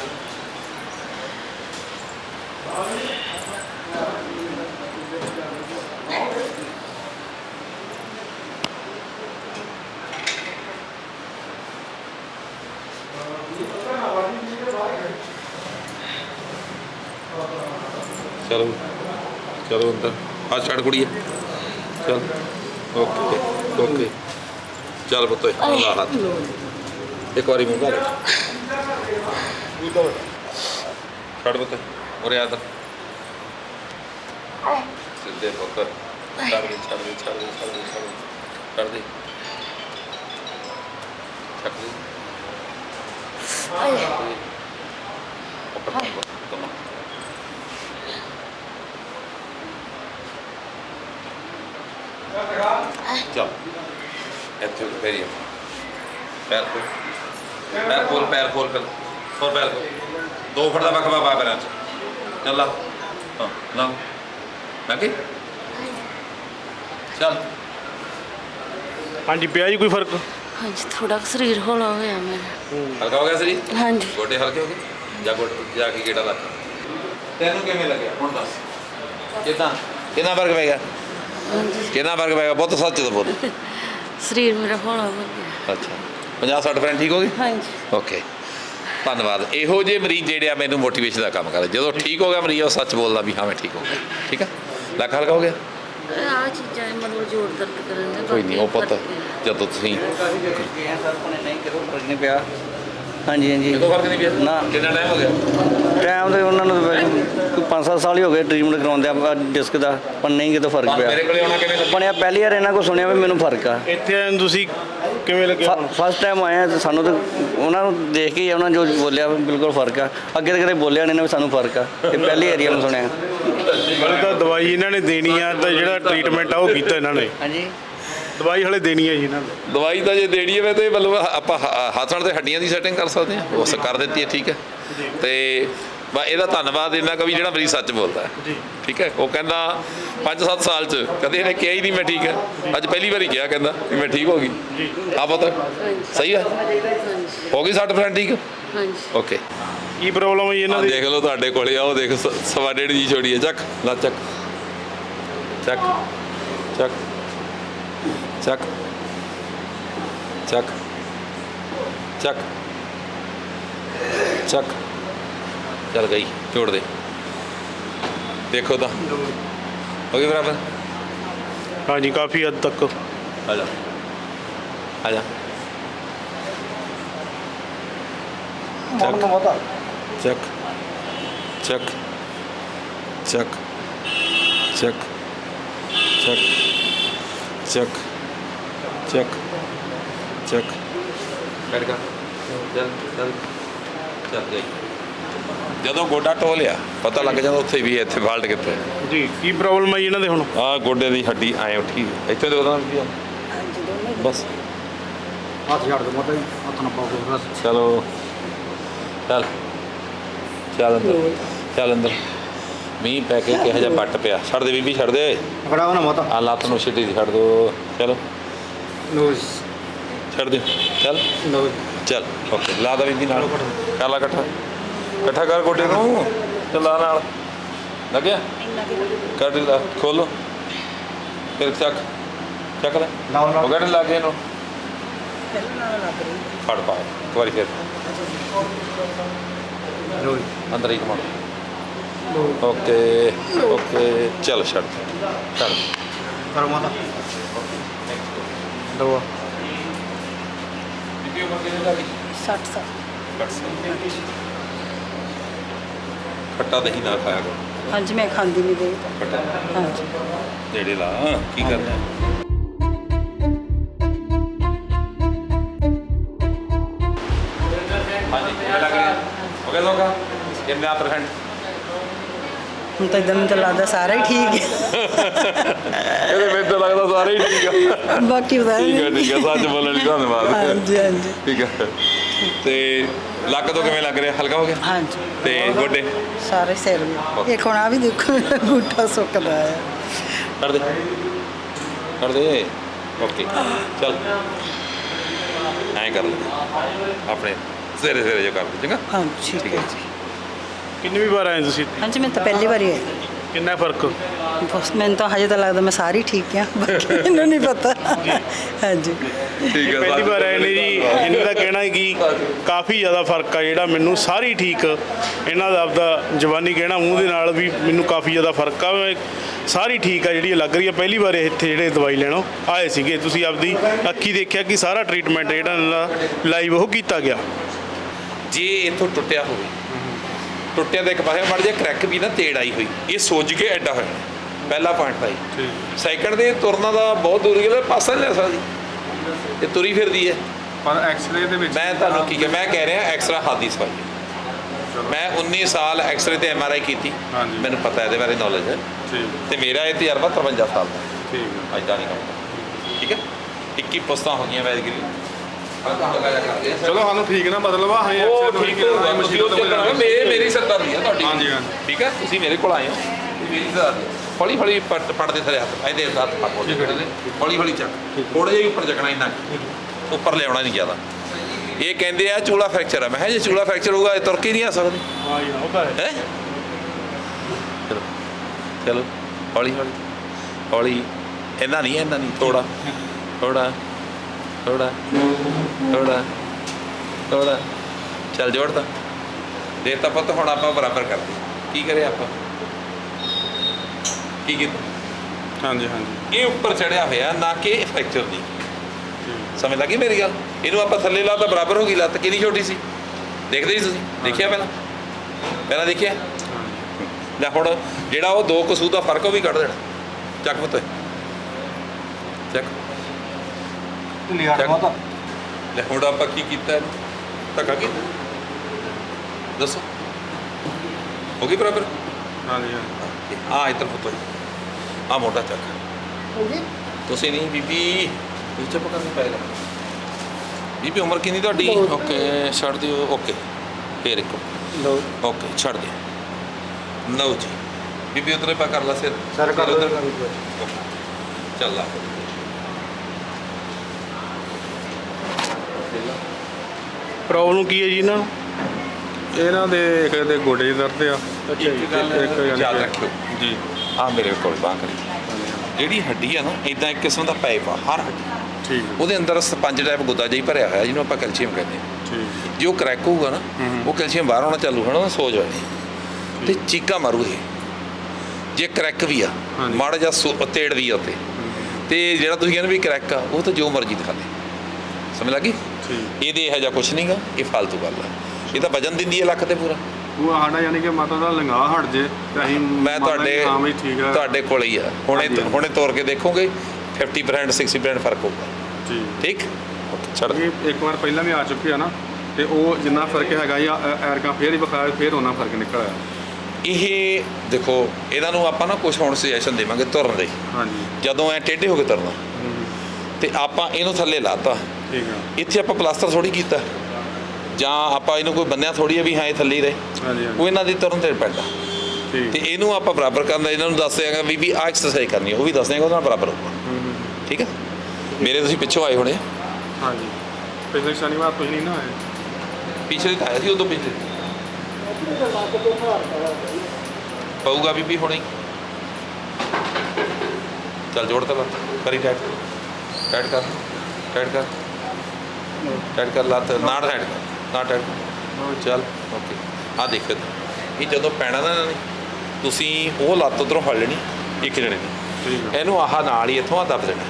ਚਲੋ। ਚਲੋ ਅੰਦਰ। ਆ ਛੱਡ ਕੁੜੀਏ। ਚਲ। Okay okay. ਚੱਲ ਪੁੱਤ ਲਾ ਹੱਥ। ਇੱਕ ਵਾਰੀ ਮੂੰਹ ਕਰ ਛੱਡ ਪੁੱਤ ਉਰੇ ਆ ਤਾਂ ਸਿੱਧੇ ਪੁੱਤ। ਛੱਡ ਦੇ ਛੱਡ ਦੇ ਛੱਡ ਦੇ ਛੱਡ ਦੇ ਛੱਡ ਦੇ। ਛੱਡ ਦੇ। ਛੱਡ ਦੇ। ਤੋਂ ਕਮਾ ਚੱਲ ਇੱਥੇ ਫੇਰੀ ਪੈਰ ਖੋਲ ਪੈਰ ਖੋਲ ਪੈਰ ਖੋਲ ਕਰ ਹੋਰ ਪੈਰ ਖੋਲ ਦੋ ਫੁੱਟ ਦਾ ਵਕਫਾ ਪਾ ਪੈਰਾਂ 'ਚ ਚੱਲ ਲਾ ਹਾਂ ਲਾ ਲੱਗੇ ਚੱਲ ਹਾਂਜੀ ਪਿਆ ਜੀ ਕੋਈ ਫ਼ਰਕ ਹਾਂਜੀ ਥੋੜਾ ਸਰੀਰ ਹੌਲਾ ਹੋਇਆ ਮੇਰਾ ਹਲਕਾ ਹੋ ਗਿਆ ਸਰੀ ਹਾਂਜੀ ਗੋਡੇ ਹਲਕੇ ਹੋ ਗਏ ਜਾ ਗੋਡੇ ਜਾ ਕੇ ਗੇੜਾ ਲਾ ਤੈਨੂੰ ਕਿਵੇਂ ਲੱਗਿਆ ਹੁਣ ਦੱਸ ਕਿਦਾਂ ਕਿੰਨਾ ਫ਼ਰਕ ਪੈ ਗਿਆ ਕਿੰਨਾ ਫ਼ਰਕ ਪੈ ਗਿਆ? ਬਹੁਤ ਸੱਚ ਤਾਂ ਬੋਲ। ਸਰੀਰ ਮੇਰਾ ਹੌਲਾ ਹੋ ਗਿਆ। ਅੱਛਾ। 50 60 ਫਰੈਂਡ ਠੀਕ ਹੋ ਗਏ? ਹਾਂਜੀ। ਓਕੇ ਧੰਨਵਾਦ। ਇਹੋ ਜਿਹੇ ਮਰੀਜ਼ ਜਿਹੜੇ ਆ ਮੈਨੂੰ ਮੋਟੀਵੇਸ਼ਨ ਦਾ ਕੰਮ ਕਰਦੇ ਜਦੋਂ ਠੀਕ ਹੋ ਗਿਆ ਮਰੀਜ਼ ਉਹ ਸੱਚ ਬੋਲਦਾ ਵੀ ਹਾਂ ਮੈਂ ਠੀਕ ਹੋ ਗਿਆ। ਠੀਕ ਆ? ਲੱਖ ਹਲਕਾ ਹੋ ਗਿਆ? ਆ ਚੀਜ਼ਾਂ ਮਤਲਬ ਜੋੜ ਦਰਦ ਕਰਨ ਦੇ ਕੋਈ ਨਹੀਂ ਉਹ ਪੁੱਤ ਜਦੋਂ ਤੁਸੀਂ ਗਏ ਸਰ ਆਪਣੇ ਨਹੀਂ ਫ਼ਰਕ ਨਹੀਂ ਪਿਆ। ਹਾਂਜੀ ਹਾਂਜੀ। ਕਿਦੋਂ ਫ਼ਰਕ ਨਹੀਂ ਪਿਆ? ਨਾ। ਕਿੰਨਾ ਟਾਈਮ ਹੋ ਗਿਆ? ਟਾਈਮ ਤੇ ਉਹਨਾਂ ਨੂੰ ਕੋਈ 5-7 ਸਾਲ ਹੀ ਹੋ ਗਏ ਟ੍ਰੀਟਮੈਂਟ ਕਰਾਉਂਦੇ ਆ ਡਿਸਕ ਦਾ। ਪਰ ਨਹੀਂ ਕਿਤੇ ਫ਼ਰਕ ਮੇਰੇ ਪਿਆ। ਕੋਲੇ ਆਉਣਾ ਕਿਵੇਂ ਬਣਿਆ ਪਹਿਲੀ ਵਾਰ ਇਹਨਾਂ ਕੋ ਸੁਣਿਆ ਵੀ ਮੈਨੂੰ ਫ਼ਰਕ ਆ। ਇੱਥੇ ਆਏ ਨੂੰ ਤੁਸੀਂ ਕਿਵੇਂ ਲੱਗਿਆ ਹੁਣ? ਫਸਟ ਟਾਈਮ ਆਏ ਆ ਤੇ ਸਾਨੂੰ ਤਾਂ ਉਹਨਾਂ ਨੂੰ ਦੇਖ ਕੇ ਹੀ ਉਹਨਾਂ ਜੋ ਬੋਲਿਆ ਬਿਲਕੁਲ ਫ਼ਰਕ ਆ। ਅੱਗੇ ਤਾਂ ਕਦੇ ਬੋਲਿਆ ਨਹੀਂ ਨਾ ਵੀ ਸਾਨੂੰ ਫ਼ਰਕ ਆ। ਇਹ ਪਹਿਲੀ ਏਰੀਆ ਨੂੰ ਸੁਣਿਆ। ਤਾਂ ਦਵਾਈ ਇਹਨਾਂ ਨੇ ਦੇਣੀ ਆ ਤਾਂ ਜਿਹੜਾ ਟ੍ਰੀਟਮੈਂਟ ਆ ਉਹ ਕੀਤਾ ਇਹਨਾਂ ਨੇ। ਹਾਂਜੀ। ਦਵਾਈ ਹਲੇ ਦੇਣੀ ਆ ਜੀ ਇਹਨਾਂ ਨੇ। ਦਵਾਈ ਤਾਂ ਜੇ ਦੇਣੀ ਹੈ ਤੇ ਮਤਲਬ ਆਪਾਂ ਹੱਥਣ ਤੇ ਹੱਡੀਆਂ ਦੀ ਸੈਟਿੰਗ ਕਰ ਸਕਦੇ ਹਾਂ। ਉਸ ਕਰ ਦਿੱਤੀ ਹੈ ਠੀਕ ਹੈ। ਤੇ ਬਾ ਇਹਦਾ ਧੰਨਵਾਦ ਇਹਨਾਂ ਕਾ ਵੀ ਜਿਹੜਾ ਮਰੀਜ਼ ਸੱਚ ਬੋਲਦਾ ਹੈ। ਜੀ। ਠੀਕ ਹੈ ਉਹ ਕਹਿੰਦਾ 5-7 ਸਾਲ ਚ ਕਦੇ ਇਹਨੇ ਕਿਹਾ ਹੀ ਨਹੀਂ ਮੈਂ ਠੀਕ ਹੈ। ਅੱਜ ਪਹਿਲੀ ਵਾਰੀ ਕਿਹਾ ਕਹਿੰਦਾ ਵੀ ਮੈਂ ਠੀਕ ਹੋ ਗਈ। ਆ ਪਤਾ ਸਹੀ ਹੈ? ਹੋ ਗਈ 60% ਠੀਕ? ਹਾਂਜੀ। ਓਕੇ। ਕੀ ਪ੍ਰੋਬਲਮ ਹੈ ਜੀ ਇਹਨਾਂ ਦੀ? ਦੇਖ ਲਓ ਤੁਹਾਡੇ ਕੋਲੇ ਆ ਉਹ ਦੇਖ ਸ- ਸਵਾ ਡੇਢ ਦੀ ਛੋੜੀ ਹੈ ਚੱਕ ਲਾ ਚੱਕ। ਚੱਕ ਚੱਕ। ਚੱਕ ਚੱਕ ਚੱਕ ਚੱਕ ਚੱਲ ਗਈ ਛੋੜ ਦੇ। ਦੇਖੋ ਤਾਂ। ਹੋ ਗਈ ਬਰਾਬਰ? ਹਾਂਜੀ ਕਾਫੀ ਹੱਦ ਤੱਕ। ਆ ਜਾ। ਆ ਜਾ। ਚੱਕ ਚੱਕ ਚੱਕ ਚੱਕ ਚੱਕ ਚੱਕ ਚੱਕ ਚੱਕ ਬੈਠ ਜਾ ਚੱਲ ਚੱਲ ਚੱਲ ਗਈ ਜਦੋਂ ਗੋਡਾ ਟੋਲਿਆ ਪਤਾ ਲੱਗ ਜਾਂਦਾ ਉੱਥੇ ਵੀ ਇੱਥੇ ਫਾਲਟ ਕਿੱਥੇ ਜੀ ਕੀ ਪ੍ਰੋਬਲਮ ਹੈ ਜੀ ਇਹਨਾਂ ਦੇ ਹੁਣ? ਆ ਗੋਡੇ ਦੀ ਹੱਡੀ ਐ ਉੱਠੀ ਇੱਥੇ ਦੇਖੋ ਤਾਂ ਵੀ ਆ। ਬਸ। ਹੱਥ ਛੱਡ ਦੋ ਮਤਾ ਹੱਥ ਨਾ ਪਾਓ ਬਸ। ਚਲੋ। ਚੱਲ। ਚੱਲ ਅੰਦਰ। ਚੱਲ ਅੰਦਰ। ਮੀਂਹ ਪੈ ਕੇ ਕਿਹੋ ਜਿਹਾ ਪੱਟ ਪਿਆ। ਛੱਡ ਦੇ ਬੀਬੀ ਛੱਡ ਦੇ। ਖੜਾ ਹੋ ਨਾ ਮਤਾ ਆ ਲੱਤ ਨੂੰ ਛਿੱਟੀ ਦੀ ਛੱਡ ਦੋ। ਚਲੋ। ਨੋਜ਼ ਛੱਡ ਦੇ। ਚੱਲ। ਨੋਜ਼ ਚੱਲ ਓਕੇ ਲਾ ਦਾ ਬੀਬੀ ਨਾਲ। ਕਰ ਲਾ ਇਕੱਠਾ। ਇਕੱਠਾ ਕਰ ਗੋਡੇ ਨੂੰ। ਚੱਲਾ ਨਾਲ। ਲੱਗਿਆ ਕੱਢ ਲਾ ਖੋਲੋ ਫਿਰ ਚੱਕ। ਚੱਕ ਲੈ। ਨਾਲ ਨਾਲ। ਉਹ ਕੱਢ ਲਾ ਕੇ ਇਹਨੂੰ ਫੜ ਪਾ। ਇੱਕ ਵਾਰੀ ਫਿਰ। ਅੰਦਰ ਹੀ ਕਮਾਉ ਓਕੇ ਓਕੇ ਚੱਲ ਛੱਡ। ਛੱਡ। ਕਰੋ ਮਤਾ। ਦਵਾ ਬੀਬੀ ਉਮਰ ਕਿੰਨੀ ਦਾ 60 ਸਾਲ ਖੱਟਾ ਦਹੀਂ ਨਾ ਖਾਇਆ ਕਰੋ। ਹਾਂਜੀ ਮੈਂ ਖਾਂਦੀ ਨਹੀਂ ਦੇ ਖੱਟਾ। ਹਾਂਜੀ। ਜਿਹੜੇ ਲਾ ਕੀ ਕਰਨਾ? ਹਾਂਜੀ। ਕਿਵੇਂ ਲੱਗ ਰਿਹਾ? ਹੋ ਗਿਆ ਲੋਗਾ ਕਿੰਨਾ ਪਰਸੈਂਟ ਹੁਣ ਤਾਂ ਇਦਾਂ ਮੈਨੂੰ ਤਾਂ ਲੱਗਦਾ ਸਾਰਾ ਹੀ ਠੀਕ ਹੈ। ਇਹਦੇ ਵਿੱਚ ਤਾਂ ਲੱਗਦਾ ਸਾਰੇ ਹੀ ਠੀਕ ਆ। ਬਾਕੀ ਪਤਾ ਠੀਕ ਹੈ ਠੀਕ ਹੈ ਸੱਚ ਬੋਲਣ ਲਈ ਧੰਨਵਾਦ। ਹਾਂਜੀ ਹਾਂਜੀ। ਠੀਕ ਹੈ ਤੇ ਲੱਕ ਤੋਂ ਕਿਵੇਂ ਲੱਗ ਰਿਹਾ? ਹਲਕਾ ਹੋ ਗਿਆ? ਹਾਂਜੀ। ਤੇ ਗੋਡੇ? ਸਾਰੇ ਸਿਰ ਵੀ। ਇੱਕ ਹੁਣ ਆ ਵੀ ਦੇਖੋ ਅੰਗੂਠਾ ਸੁੱਕਦਾ ਹੈ ਕਰ ਦੇ। ਕਰ ਦੇ। ਓਕੇ। ਚੱਲ। ਐਂ ਕਰ ਲੈ। ਆਪਣੇ ਸਵੇਰੇ ਸਵੇਰੇ ਜੋ ਕਰ ਦੇ ਚੰਗਾ? ਹਾਂਜੀ ਠੀਕ ਹੈ। ਜੀ। ਕਿੰਨੀ ਵੀ ਵਾਰ ਆਏ ਤੁਸੀਂ ਹਾਂਜੀ ਮੈਂ ਤਾਂ ਪਹਿਲੀ ਵਾਰੀ ਆਈ ਕਿੰਨਾ ਫ਼ਰਕ? ਬਸ ਮੈਨੂੰ ਤਾਂ ਹਜੇ ਤਾਂ ਲੱਗਦਾ ਮੈਂ ਸਾਰੀ ਠੀਕ ਆ ਬਾਕੀ ਮੈਨੂੰ ਨਹੀਂ ਪਤਾ। ਹਾਂਜੀ। ਠੀਕ ਹੈ ਪਹਿਲੀ ਵਾਰ ਆਏ ਨੇ ਜੀ ਇਹਨਾਂ ਦਾ ਕਹਿਣਾ ਹੈ ਕਿ ਕਾਫੀ ਜ਼ਿਆਦਾ ਫ਼ਰਕ ਆ ਜਿਹੜਾ ਮੈਨੂੰ ਸਾਰੀ ਠੀਕ ਇਹਨਾਂ ਦਾ ਆਪਦਾ ਜਵਾਨੀ ਕਹਿਣਾ ਮੂੰਹ ਦੇ ਨਾਲ ਵੀ ਮੈਨੂੰ ਕਾਫੀ ਜ਼ਿਆਦਾ ਫ਼ਰਕ ਆ। ਮੈਂ ਸਾਰੀ ਠੀਕ ਆ ਜਿਹੜੀ ਲੱਗ ਰਹੀ ਆ। ਪਹਿਲੀ ਵਾਰ ਇਹ ਇੱਥੇ ਜਿਹੜੇ ਦਵਾਈ ਲੈਣੋਂ ਆਏ ਸੀਗੇ। ਤੁਸੀਂ ਆਪਦੀ ਅੱਖੀ ਦੇਖਿਆ ਕਿ ਸਾਰਾ ਟ੍ਰੀਟਮੈਂਟ ਜਿਹੜਾ ਇਹਨਾਂ ਦਾ ਲਾਈਵ ਉਹ ਕੀਤਾ ਗਿਆ? ਜੇ ਇਥੋਂ ਟੁੱਟਿਆ ਹੋਵੇ। ਟੁੱਟਿਆ ਤਾਂ ਇੱਕ ਪਾਸੇ ਮੜ ਜੇ ਕਰੈਕ ਵੀ ਨਾ ਤੇੜ ਆਈ ਹੋਈ। ਇਹ ਸੁੱਜ ਕੇ ਐਡਾ ਹੋਇਆ। ਪਹਿਲਾ ਪੁਆਇੰਟ ਤਾਂ ਇਹ। ਸੈਕੰਡ ਦੇ ਤੁਰਨਾ ਦਾ ਬਹੁਤ ਦੂਰ ਗਿਆ ਪਾਸਾ ਨਹੀਂ ਲੈ ਸਕਦੀ ਇਹ ਤੁਰੀ ਫਿਰਦੀ ਹੈ। ਪਰ ਐਕਸ-ਰੇ ਦੇ ਵਿੱਚ ਮੈਂ ਤੁਹਾਨੂੰ ਕੀ ਕਿਹਾ ਮੈਂ ਕਹਿ ਰਿਹਾ ਐਕਸਰਾ ਹੱਥ ਦੀ ਸਫ਼ਾਈ ਹੈ। ਮੈਂ 19 ਸਾਲ ਐਕਸਰੇ ਤੇ ਐਮਆਰਆਈ ਕੀਤੀ। ਮੈਨੂੰ ਪਤਾ ਇਹਦੇ ਬਾਰੇ ਨੌਲੇਜ ਹੈ। ਠੀਕ। ਤੇ ਮੇਰਾ ਇਹ ਤਜਰਬਾ 53 ਸਾਲ ਦਾ। ਠੀਕ ਹੈ। ਅੱਜ ਦਾ ਨਹੀਂ। ਕੰਮ ਠੀਕ ਹੈ। 21 ਪੁਸਤਾਂ ਹੋ ਗਈਆਂ ਵੈਦਗਿਰੀ ਆ ਚਲੋ ਸਾਨੂੰ ਠੀਕ ਨਾ ਮਤਲਬ ਆ ਅਸੀਂ ਉਹ ਠੀਕ ਹੋਊਗਾ ਤੁਸੀਂ ਉਹ ਮੇਰੇ ਮੇਰੀ ਸਰਦਾਰੀ ਹੈ ਤੁਹਾਡੀ। ਹਾਂਜੀ, ਹਾਂਜੀ। ਠੀਕ ਹੈ ਤੁਸੀਂ ਮੇਰੇ ਕੋਲ ਆਏ ਹੋ ਮੇਰੀ ਸਰਦਾਰੀ ਹੈ। ਹੌਲੀ ਹੌਲੀ ਪੱਟ ਪੜਦੇ ਥਲੇ ਹੱਥ ਇਹਦੇ ਹੱਥ ਪਾ ਹੋ ਜਿਹੜੇ ਹੌਲੀ ਹੌਲੀ ਚੱਕ। ਥੋੜਾ ਜਿਹਾ ਹੀ ਉੱਪਰ ਚੱਕਣਾ ਇੰਨਾ। ਉੱਪਰ ਲਿਆਉਣਾ ਨਹੀਂ ਜ਼ਿਆਦਾ। ਇਹ ਕਹਿੰਦੇ ਆ ਚੂਲਾ ਫ੍ਰੈਕਚਰ ਆ। ਮੈਂ ਕਿਹਾ ਜੇ ਚੂਲਾ ਫ੍ਰੈਕਚਰ ਹੋਊਗਾ ਇਹ ਤੁਰ ਕੇ ਨਹੀਂ ਆ ਸਕਦੇ। ਹਾਂ? ਜੀ ਉਹ ਤਾਂ ਹੈ ਹੈ ਚਲੋ ਚਲੋ ਹੌਲੀ ਹੌਲੀ। ਹੌਲੀ। ਇੰਨਾ ਨਹੀਂ ਇੰਨਾ ਨਹੀਂ। ਥੋੜਾ ਥੋੜਾ ਥੋੜਾ ਥੋੜਾ ਥੋੜਾ ਚੱਲ ਜੋੜ ਤਾਂ। ਦੇ ਤਾਂ ਪੁੱਤ ਹੁਣ ਆਪਾਂ ਬਰਾਬਰ ਕਰਦੇ ਕੀ ਕਰੇ ਆਪਾਂ? ਕੀ ਕੀਤਾ? ਹਾਂਜੀ ਹਾਂਜੀ। ਇਹ ਉੱਪਰ ਚੜਿਆ ਹੋਇਆ ਨਾ ਕਿ ਫ੍ਰੈਕਚਰ ਦੀ। ਸਮਝ ਲੱਗੀ ਮੇਰੀ ਗੱਲ? ਇਹਨੂੰ ਆਪਾਂ ਥੱਲੇ ਲਾ ਤਾਂ ਬਰਾਬਰ ਹੋ ਗਈ ਲੱਤ ਕਿੰਨੀ ਛੋਟੀ ਸੀ? ਦੇਖਦੇ ਸੀ ਤੁਸੀਂ? ਦੇਖਿਆ ਪਹਿਲਾਂ? ਪਹਿਲਾਂ ਦੇਖਿਆ? ਲੈ ਹੁਣ ਜਿਹੜਾ ਉਹ ਦੋ ਕਸੂ ਦਾ ਫ਼ਰਕ ਉਹ ਵੀ ਕੱਢ ਦੇਣਾ। ਚੱਕ ਪੁੱਤ। ਚੱਕ। ਚੱਕ। ਲੈ ਹੁਣ ਆਪਾਂ ਕੀ ਕੀਤਾ ਇਹਨੂੰ? ਧੱਕਾ ਕੀਤਾ ਦੱਸੋ। ਹੋ ਗਈ ਬਰਾਬਰ? ਹਾਂਜੀ ਹਾਂਜੀ। ਆ ਇੱਧਰ ਪੁੱਤੋ ਆ ਮੋਟਾ ਚੱਕ। ਤੁਸੀਂ ਨਹੀਂ ਬੀਬੀ। ਤੁਸੀਂ ਚੁੱਪ ਕਰਨੀ ਪਏਗਾ ਬੀਬੀ ਉਮਰ ਕਿੰਨੀ ਤੁਹਾਡੀ? ਓਕੇ ਛੱਡ ਦਿਓ। ਓਕੇ। ਫੇਰ ਇੱਕ। ਲਓ ਓਕੇ ਛੱਡ ਦਿਓ। ਲਓ ਜੀ। ਬੀਬੀ ਉਧਰੇ ਪਾ ਕਰ ਲਾ ਸਿਰ। ਸਰ ਕਰ ਦਿਓ। ਚੱਲ ਲਾ ਪ੍ਰੋਬਲਮ ਕੀ ਹੈ ਜੀ ਇਹਨਾਂ ਨੂੰ? ਇਹਨਾਂ ਦੇ ਇੱਕ ਦੇ ਗੋਡੇ 'ਚ ਦਰਦ ਆ। ਇੱਕ ਗੱਲ ਇੱਕ ਯਾਨੀ ਯਾਦ ਕਿ- ਰੱਖਿਓ। ਜੀ। ਆ ਮੇਰੇ ਕੋਲ ਬਾਂਹ ਕਰੀ ਜਿਹੜੀ ਹੱਡੀ ਆ ਨਾ ਇਦਾਂ ਇੱਕ ਕਿਸਮ ਦਾ ਪਾਈਪ ਆ ਹਰ ਹੱਡੀ। ਠੀਕ ਹੈ, ਉਹਦੇ ਅੰਦਰ ਸਪੰਜ ਟਾਈਪ ਗੁੱਦਾ ਜਿਹਾ ਹੀ ਭਰਿਆ ਹੋਇਆ ਜਿਹਨੂੰ ਆਪਾਂ ਕੈਲਸ਼ੀਅਮ ਕਹਿੰਦੇ ਹਾਂ। ਠੀਕ। ਜੇ ਉਹ ਕਰੈਕ ਹੋਊਗਾ ਨਾ ਉਹ ਕੈਲਸ਼ੀਅਮ ਬਾਹਰ ਆਉਣਾ ਚਾਲੂ ਹੋਣਾ ਉਹ ਸੋਜ ਹੋਣੀ ਤੇ ਚੀਕਾ ਮਾਰੂ ਇਹ। ਜੇ ਕਰੈਕ ਵੀ ਆ ਹਾਂਜੀ। ਮਾੜਾ ਜਿਹਾ ਸੋ- ਤੇੜਦੀ ਆ ਉੱਤੇ। ਤੇ ਜਿਹੜਾ ਤੁਸੀਂ ਕਹਿੰਦੇ ਵੀ ਕਰੈਕ ਆ ਉਹ ਤਾਂ ਜੋ ਮਰਜ਼ੀ ਦਿਖਾ ਦੇ। ਸਮਝ ਲੱਗੀ ਇਹਦੇ ਇਹੋ ਜਿਹਾ ਕੁਝ ਨਹੀਂਗਾ ਇਹ ਫालतू ਗੱਲ ਆ। ਇਹ ਤਾਂ ਵਜਨ ਦਿੰਦੀ ਹੈ ਲੱਖ ਤੇ ਪੂਰਾ। ਉਹ ਸਾਡਾ ਯਾਨੀ ਕਿ ਮਾਤਾ ਦਾ ਲੰਗਾ ਹਟ ਜੇ ਤੇ ਅਸੀਂ ਮੈਂ ਤੁਹਾਡੇ ਹਾਂ ਤੁਹਾਡੇ ਕੋਲ ਹੀ ਆ। ਹੁਣੇ। ਹੁਣੇ ਤੋਰ ਕੇ ਦੇਖੋਗੇ 50% 60% ਫ਼ਰਕ ਹੋਊਗਾ। ਠੀਕ? ਛੱਡ ਇੱਕ ਵਾਰ ਪਹਿਲਾਂ ਵੀ ਆ ਚੁੱਕੇ ਆ ਨਾ ਤੇ ਉਹ ਜਿੰਨਾ ਫ਼ਰਕ ਹੈਗਾ ਜਾਂ ਐਰਕਾਂ ਫੇਰ ਹੀ ਬੁਖਾਰ ਫੇਰ ਉਹਨਾਂ ਫ਼ਰਕ ਨਿਕਲ ਆਇਆ ਇਹ ਦੇਖੋ ਇਹਨਾਂ ਨੂੰ ਆਪਾਂ ਨਾ ਕੁਝ ਹੁਣ ਸੁਜੈਸ਼ਨ ਦੇਵਾਂਗੇ ਤੁਰਨ ਦੇ। ਹਾਂਜੀ। ਜਦੋਂ ਐ ਟੇਢੇ ਹੋ ਕੇ ਤੁਰਨਾ। ਤੇ ਆਪਾਂ ਇਹਨੂੰ ਥੱਲੇ ਲਾਤਾ। ਠੀਕ ਆ। ਇੱਥੇ ਆਪਾਂ ਪਲਾਸਟਰ ਥੋੜੀ ਕੀਤਾ। ਜਾਂ ਆਪਾਂ ਇਹਨੂੰ ਕੋਈ ਬੰਨਿਆ ਥੋੜੀ ਹੈ ਵੀ ਹਾਂ ਇਹ ਥੱਲੇ ਹੀ ਰਹੇ। ਹਾਂਜੀ ਉਹ ਇਹਨਾਂ ਦੀ ਤੁਰਨ ਤੇ ਪੈਂਦਾ। ਠੀਕ। ਤੇ ਇਹਨੂੰ ਆਪਾਂ ਬਰਾਬਰ ਕਰਨਾ ਇਹਨਾਂ ਨੂੰ ਦੱਸ ਦਿਆਂਗਾ ਵੀ ਵੀ ਆ ਐਕਸਰਸਾਈਜ਼ ਕਰਨੀ ਹੈ ਉਹ ਵੀ ਦੱਸ ਦਿਆਂਗਾ ਉਹਦੇ ਨਾਲ ਬਰਾਬਰ ਹੋਊਗਾ। ਠੀਕ ਹੈ ਮੇਰੇ ਤੁਸੀਂ ਪਿੱਛੋਂ ਆਏ ਹੋਣੇ ਹਾਂਜੀ। ਪਿਛਲੇ ਸ਼ਨੀਵਾਰ ਤੁਸੀਂ ਨਹੀਂ ਨਾ ਆਏ। ਪਿਛਲੇ ਤਾਂ ਆਇਆ ਸੀ ਉਦੋਂ ਪਿਛਲੇ। ਪਊਗਾ ਬੀਬੀ ਹੁਣੇ ਚੱਲ ਜੋੜ ਤਾ ਕਰੀ ਟਾਈਟ ਟਾਈਟ ਕਰ। ਟਾਈਟ ਕਰ। ਟਾਈਟ ਕਰ ਲੱਤ ਨਾ ਟਾਈਟ ਕਰ ਨਾ ਟਾਈਟ ਕਰ। ਚੱਲ ਓਕੇ ਆ ਦੇਖੋ ਇਹ ਜਦੋਂ ਪੈਣਾ ਨਾ ਇਹਨਾਂ ਨੇ ਤੁਸੀਂ ਉਹ ਲੱਤ ਉਧਰੋਂ ਫੜ ਲੈਣੀ ਇੱਕ ਜਣੇ ਦੀ। ਠੀਕ ਇਹਨੂੰ ਆਹ ਨਾਲ ਹੀ ਇੱਥੋਂ ਆ ਦੱਬ ਦੇਣਾ।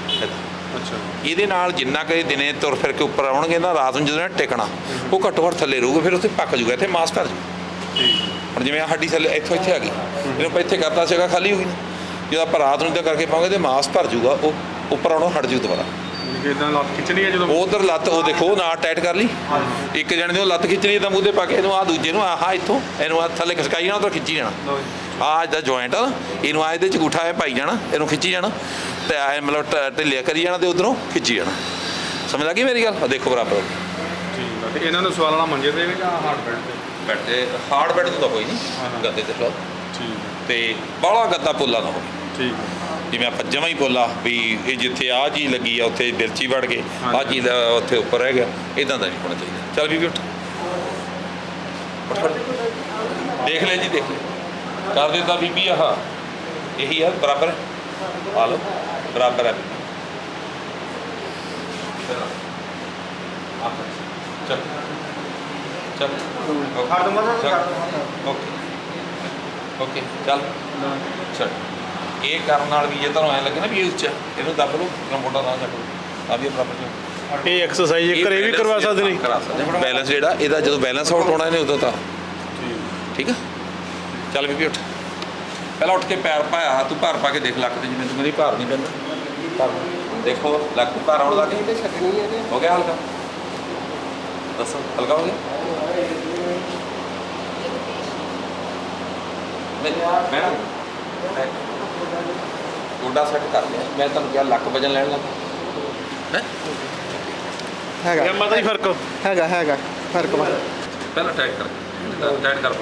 ਅੱਛਾ। ਇਹਦੇ ਨਾਲ ਜਿੰਨਾ ਕਿ ਦਿਨੇ ਤੁਰ ਫਿਰ ਕੇ ਉੱਪਰ ਆਉਣਗੇ ਨਾ ਰਾਤ ਨੂੰ ਜਦੋਂ ਇਹਨੇ ਟਿਕਣਾ ਉਹ ਘੱਟੋ ਘੱਟ ਥੱਲੇ ਰਹੂਗਾ ਫਿਰ ਉੱਥੇ ਪੱਕ ਜੂਗਾ ਇੱਥੇ ਮਾਸ ਭਰ ਜੂ। ਠੀਕ ਹੁਣ ਜਿਵੇਂ ਆਹ ਹੱਡੀ ਥੱਲੇ ਇੱਥੋਂ ਇੱਥੇ ਆ ਗਈ ਇਹਨੂੰ ਆਪਾਂ ਇੱਥੇ ਕਰਤਾ ਸੀਗਾ ਖਾਲੀ ਹੋ ਗਈ ਨਾ। ਜਦੋਂ ਆਪਾਂ ਰਾਤ ਨੂੰ ਤਾਂ ਕਰਕੇ ਪਾਵਾਂਗੇ ਤੇ ਮਾਸ ਭਰ ਜੂਗਾ ਉਹ ਉੱਪਰ ਆਉਣੋਂ ਹਟ ਜੂ ਦੁਬਾਰਾ। ਇਦਾਂ ਲੱਤ ਖਿੱਚਣੀ ਹੈ ਜਦੋਂ ਉਧਰ ਲੱਤ ਉਹ ਦੇਖੋ ਨਾ ਟਾਈਟ ਕਰ ਲਈ। ਇੱਕ ਜਣੇ ਦੀ ਉਹ ਲੱਤ ਖਿੱਚਣੀ ਤਾਂ ਮੂੰਹ ਤੇ ਪਾ ਕੇ ਇਹਨੂੰ ਆ ਦੂਜੇ ਨੂੰ ਆਹ ਇੱਥੋਂ ਇਹਨੂੰ ਆ ਥੱਲੇ ਖਿਸਕਾਈ ਜਾਣਾ ਉਧਰ ਖਿੱਚੀ ਜਾਣਾ। ਲਓ। ਆ ਇਹਦਾ ਜੁਆਇੰਟ ਆ ਇਹਨੂੰ ਆ ਇਹਦੇ ਚ ਗੂਠਾ ਐ ਪਾਈ ਜਾਣਾ ਇਹਨੂੰ ਖਿੱਚੀ ਜਾਣਾ ਤੇ ਐ ਮਤਲਬ ਢਿੱਲਿਆ ਕਰੀ ਜਾਣਾ ਤੇ ਉਧਰੋਂ ਖਿੱਚੀ ਜਾਣਾ। ਸਮਝ ਲੱਗੀ ਮੇਰੀ ਗੱਲ? ਆ ਦੇਖੋ ਬਰਾਬਰ। ਠੀਕ ਆ ਤੇ ਇਹਨਾਂ ਨੂੰ ਸਵਾਲ ਵਾਲਾ ਮੰਜੇ ਤੇ ਜਾਂ ਹਾਰਡ ਬੈਡ ਤੇ? ਬੈਠ ਤੇ ਹਾਰਡ ਬੈਡ ਤਾਂ ਕੋਈ ਹਾਂ, ਨਹੀਂ ਹਾਂ। ਗੱਦੇ ਤੇ ਖਲੋ। ਠੀਕ ਆ। ਤੇ ਬਾਹਲਾ ਗੱਦਾ ਪੁੱਲਾ ਨਾ ਹੋਵੇ। ਠੀਕ ਆ। ਜਿਵੇਂ ਆਪਾਂ ਜਮਾਂ ਹੀ ਬੋਲਾ ਵੀ ਇਹ ਜਿੱਥੇ ਆ ਚੀਜ਼ ਲੱਗੀ ਆ ਉੱਥੇ ਦਿਲਚੀ ਵੜ ਗਏ ਆ। ਚੀਜ਼ ਦਾ ਉੱਥੇ ਉੱਪਰ ਰਹਿ ਗਿਆ ਇਦਾਂ ਦਾ ਨਹੀਂ ਹੋਣਾ ਚਾਹੀਦਾ। ਚੱਲ ਬੀਬੀ ਉੱਠ। ਦੇਖ ਲੈ ਜੀ ਦੇਖ ਲੈ। ਕਰ ਦਿੱਤਾ ਬੀਬੀ ਆਹ। ਇਹੀ ਆ ਬਰਾਬਰ। ਆ ਲਓ ਬਰਾਬਰ ਹੈ ਆ ਚੱਲ। ਚੱਲ। ਓਕੇ। ਓਕੇ ਚੱਲ। ਛੱਡ ਇਹ ਕਰਨ ਨਾਲ ਵੀ ਜੇ ਤੁਹਾਨੂੰ ਐ ਲੱਗੇ ਨਾ ਵੀ ਇਹ ਉੱਚਾ ਇਹਨੂੰ ਦੱਬ ਲਓ ਮੋਢਾ ਨਾ ਲਓ ਆ ਵੀ ਬਰਾਬਰ ਜਿਹਾ ਇਹ ਐਕਸਰਸਾਈਜ਼ ਘਰੇ ਵੀ ਕਰਵਾ ਸਕਦੇ ਨੇ। ਕਰਾ ਸਕਦੇ ਬੈਲੈਂਸ ਜਿਹੜਾ ਇਹਦਾ ਜਦੋਂ ਬੈਲੈਂਸ ਆਊਟ ਹੋਣਾ ਇਹਨੇ ਉਦੋਂ ਤਾਂ। ਠੀਕ ਆ? ਚੱਲ ਬੀਬੀ ਉੱਠ। ਪਹਿਲਾਂ ਉੱਠ ਕੇ ਪੈਰ ਪਾਇਆ ਤੂੰ ਭਾਰ ਪਾ ਕੇ ਦੇਖ ਲੱਕ ਤੇ ਜਿਵੇਂ ਤੂੰ ਮੇਰੀ ਭਾਰ ਨਹੀਂ ਪੈਂਦਾ। ਦੇਖੋ ਲੱਕ ਤੇ ਭਾਰ ਆਉਣ ਲੱਗ ਗਿਆ ਹੋ ਗਿਆ ਹਲਕਾ? ਦੱਸੋ ਹਲਕਾ ਹੋ ਗਿਆ? ਮੈਂ ਨਾ ਗੋਡਾ ਸੈੱਟ ਕਰ ਲਿਆ। ਮੈਂ ਤੁਹਾਨੂੰ ਕਿਹਾ ਲੱਕ ਵਜਨ ਲੈਣ ਲੱਗ। ਹੈ? ਹੈਗਾ। ਇਹ ਮਾਤਾ ਜੀ ਫ਼ਰਕ। ਹੈਗਾ ਹੈਗਾ। ਫ਼ਰਕ ਵਾ। ਪਹਿਲਾਂ ਟੈਗ ਕਰ। ਟੈਗ ਕਰ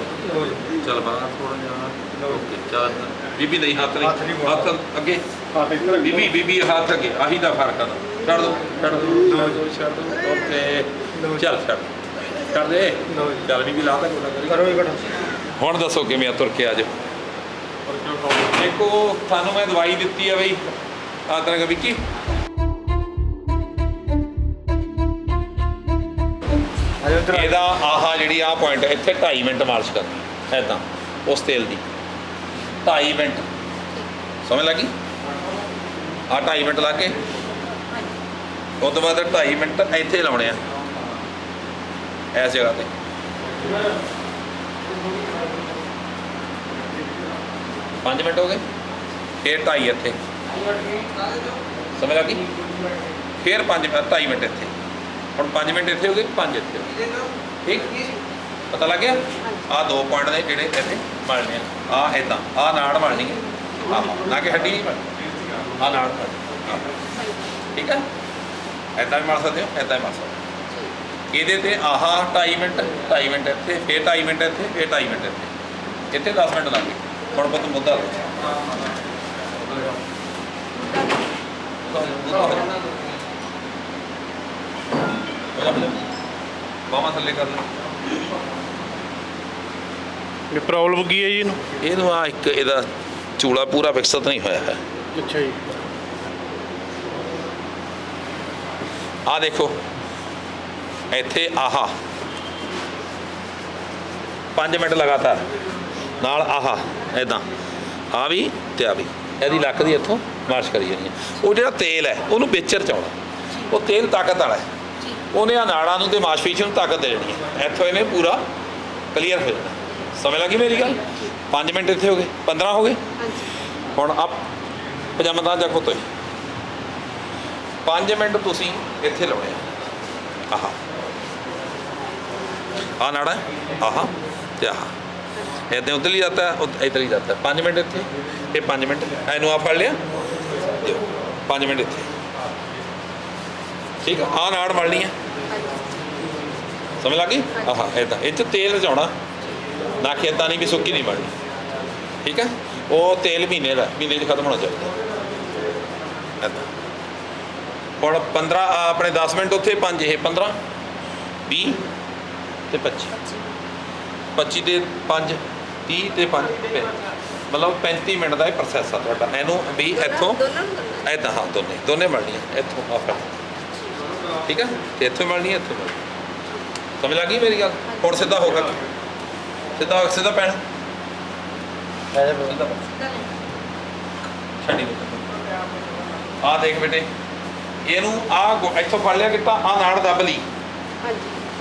ਚਲ ਬਾਹਰ ਥੋੜਾ ਜਿਹਾ ਓਕੇ ਚੱਲ। ਬੀਬੀ ਨਹੀਂ। ਹੱਥ ਨਹੀਂ ਹੱਥ ਅੱਗੇ। ਬੀਬੀ ਬੀਬੀ ਹੱਥ ਅੱਗੇ। ਆਹੀ ਦਾ ਫ਼ਰਕ ਆ ਛੱਡ ਦੋ ਛੱਡ ਦੋ। ਛੱਡ ਦੋ। ਓਕੇ। ਚੱਲ ਛੱਡ। ਛੱਡ ਦੇ। ਚੱਲ ਬੀਬੀ ਲਾ ਤਾ ਗੋਡਾ ਕਰੀ। ਹੀ ਹੁਣ ਦੱਸੋ ਕਿਵੇਂ ਆ ਤੁਰ ਕੇ ਆ ਜਾਓ। ਦੇਖੋ ਤੁਹਾਨੂੰ ਮੈਂ ਦਵਾਈ ਦਿੱਤੀ ਆ ਬਈ। ਆ ਤੇਰਾ ਵਿੱਕੀ। ਇਹਦਾ ਆਹਾ ਜਿਹੜੀ ਆ ਪੁਆਇੰਟ ਇੱਥੇ 2.5 ਮਿੰਟ ਮਾਲਿਸ਼ ਕਰਨੀ ਐਦਾਂ ਉਸ ਤੇਲ ਦੀ। 2.5 ਮਿੰਟ। ਸਮਝ ਲੱਗੀ ਆ 2.5 ਮਿੰਟ ਲਾ ਕੇ ਉਸ ਤੋਂ ਬਾਅਦ 2.5 ਮਿੰਟ ਇੱਥੇ ਲਾਉਣੇ ਆ। ਇਸ ਜਗ੍ਹਾ ਤੇ। ਪੰਜ ਮਿੰਟ ਹੋ ਗਏ। ਫਿਰ 2.5 ਇੱਥੇ। ਸਮਝ ਲੱਗੀ ਫਿਰ 5 ਮਿੰਟ 2.5 ਮਿੰਟ ਇੱਥੇ। ਹੁਣ 5 ਮਿੰਟ ਇੱਥੇ ਹੋ ਗਏ 5 ਇੱਥੇ ਹੋ ਗਏ। ਠੀਕ? ਪਤਾ ਲੱਗ ਗਿਆ? ਆ ਦੋ ਪੁਆਇੰਟ ਨੇ ਜਿਹੜੇ ਇੱਥੇ ਮਲਣੇ ਆ। ਆ ਇਦਾਂ ਆ ਨਾੜ ਮਲਣੀ ਹੈ। ਆਹ ਨਾ ਕਿ ਹੱਡੀ ਨਹੀਂ ਮਲਣੀ ਆ ਨਾੜ ਠੀਕ ਹੈ? ਇਦਾਂ ਵੀ ਮਲ ਸਕਦੇ ਹੋ ਇਦਾਂ ਵੀ ਮਲ ਸਕਦੇ ਹੋ। ਇਹਦੇ ਤੇ ਆਹਾ 2.5 ਮਿੰਟ 2.5 ਮਿੰਟ ਇੱਥੇ, ਫਿਰ 2.5 ਮਿੰਟ ਇੱਥੇ, ਫਿਰ 2.5 ਮਿੰਟ ਇੱਥੇ। ਇੱਥੇ 10 ਮਿੰਟ ਲੱਗ ਗਏ। ਪੁੱਤ ਮੁੱਦਾ ਬਾਹਾਂ ਥੱਲੇ ਕਰ ਲੈ। ਇਹ ਪ੍ਰੋਬਲਮ ਕੀ ਹੈ ਜੀ ਇਹਨੂੰ? ਇਹਨੂੰ ਆ ਇੱਕ ਇਹਦਾ ਚੂਲਾ ਪੂਰਾ ਵਿਕਸਿਤ ਨਹੀਂ ਹੋਇਆ ਹੈ। ਅੱਛਾ ਜੀ। ਆ ਦੇਖੋ। ਇੱਥੇ ਆਹਾ। 5 ਮਿੰਟ ਲਗਾਤਾਰ। ਨਾਲ ਆਹਾ ਐਦਾਂ ਆ ਵੀ ਤੇ ਆ ਵੀ। ਇਹਦੀ ਲੱਕ ਦੀ ਇੱਥੋਂ ਮਾਰਸ਼ ਕਰੀ ਜਾਣੀ ਹੈ ਉਹ ਜਿਹੜਾ ਤੇਲ ਹੈ ਉਹਨੂੰ ਵਿਚਰ ਚਾਉਣਾ। ਉਹ ਤੇਲ ਤਾਕਤ ਵਾਲਾ ਹੈ। ਉਹਨੇ ਆ ਨਾੜਾਂ ਨੂੰ ਤੇ ਮਾਸਪੇਸ਼ੀਆਂ ਨੂੰ ਤਾਕਤ ਦੇ ਦੇਣੀ ਹੈ। ਇੱਥੋਂ ਇਹਨੇ ਪੂਰਾ ਕਲੀਅਰ ਹੋ ਜਾਣਾ। ਸਮਝ ਲੱਗੀ ਮੇਰੀ ਗੱਲ? 5 ਮਿੰਟ ਇੱਥੇ ਹੋ ਗਏ। 15 ਹੋ ਗਏ? ਹੁਣ ਆਪ ਪਜਾਮਾ ਤਾਂ ਜਾ ਖੋਤੋ 5 ਮਿੰਟ ਤੁਸੀਂ ਇੱਥੇ ਲਾਉਣੇ ਆਹਾ। ਆ ਨਾੜਾ ਆਹਾ ਤੇ ਆਹਾ। ਇਦਾਂ ਉਧਰ ਹੀ ਜਾਂਦਾ ਹੈ ਇਧਰ ਹੀ ਜਾਂਦਾ 5 ਮਿੰਟ ਇੱਥੇ। ਇਹ 5 ਮਿੰਟ। ਇਹਨੂੰ ਆ ਫੜ ਲਿਆ। 5 ਮਿੰਟ ਇੱਥੇ। ਠੀਕ ਆ ਆਹ ਨਾੜ ਮਲਣੀ ਹੈ ਸਮਝ ਲੱਗੀ ਆਹਾ ਇਦਾਂ। ਇਹ ਚ ਤੇਲ ਰਚਾਉਣਾ। ਨਾ ਕਿ ਏਦਾਂ ਨਹੀਂ ਵੀ ਸੁੱਕੀ ਨਹੀਂ ਮਲਣੀ ਠੀਕ ਹੈ ਉਹ ਤੇਲ ਮਹੀਨੇ ਦਾ ਮਹੀਨੇ 'ਚ ਖਤਮ ਹੋਣਾ ਚਾਹੀਦਾ। ਏਦਾਂ ਹੁਣ 15 ਆ, ਆਪਣੇ 10 ਮਿੰਟ ਉੱਥੇ 5 ਇਹ 15 20 ਤੇ 25 25 ਤੇ 5 30 ਤੇ 5 ਮਤਲਬ 35 ਮਿੰਟ ਦਾ ਇਹ ਪ੍ਰੋਸੈਸ ਆ ਤੁਹਾਡਾ। ਇਹਨੂੰ ਵੀ ਇੱਥੋਂ ਐਦਾਂ ਹਾਂ ਦੋਨੇ ਦੋਨੇ ਮਿਲਣੀਆਂ ਇੱਥੋਂ ਆ ਫਿਰ ਠੀਕ ਹੈ ਤੇ ਇੱਥੋਂ ਮਿਲਣੀ ਹੈ ਇੱਥੋਂ ਮਿਲਣੀ ਸਮਝ ਲੱਗੀ ਮੇਰੀ ਗੱਲ? ਹੁਣ ਸਿੱਧਾ ਹੋ ਕਰ ਸਿੱਧਾ ਹੋ ਸਿੱਧਾ ਪੈਣਾ। ਸਿੱਧਾ ਪੈਣਾ। ਛੱਡੀ ਆ ਦੇਖ ਬੇਟੇ ਇਹਨੂੰ ਆ ਇੱਥੋਂ ਫੜ ਲਿਆ ਕਿਤਾ ਆ ਨਾੜ ਦੱਬ ਲਈ।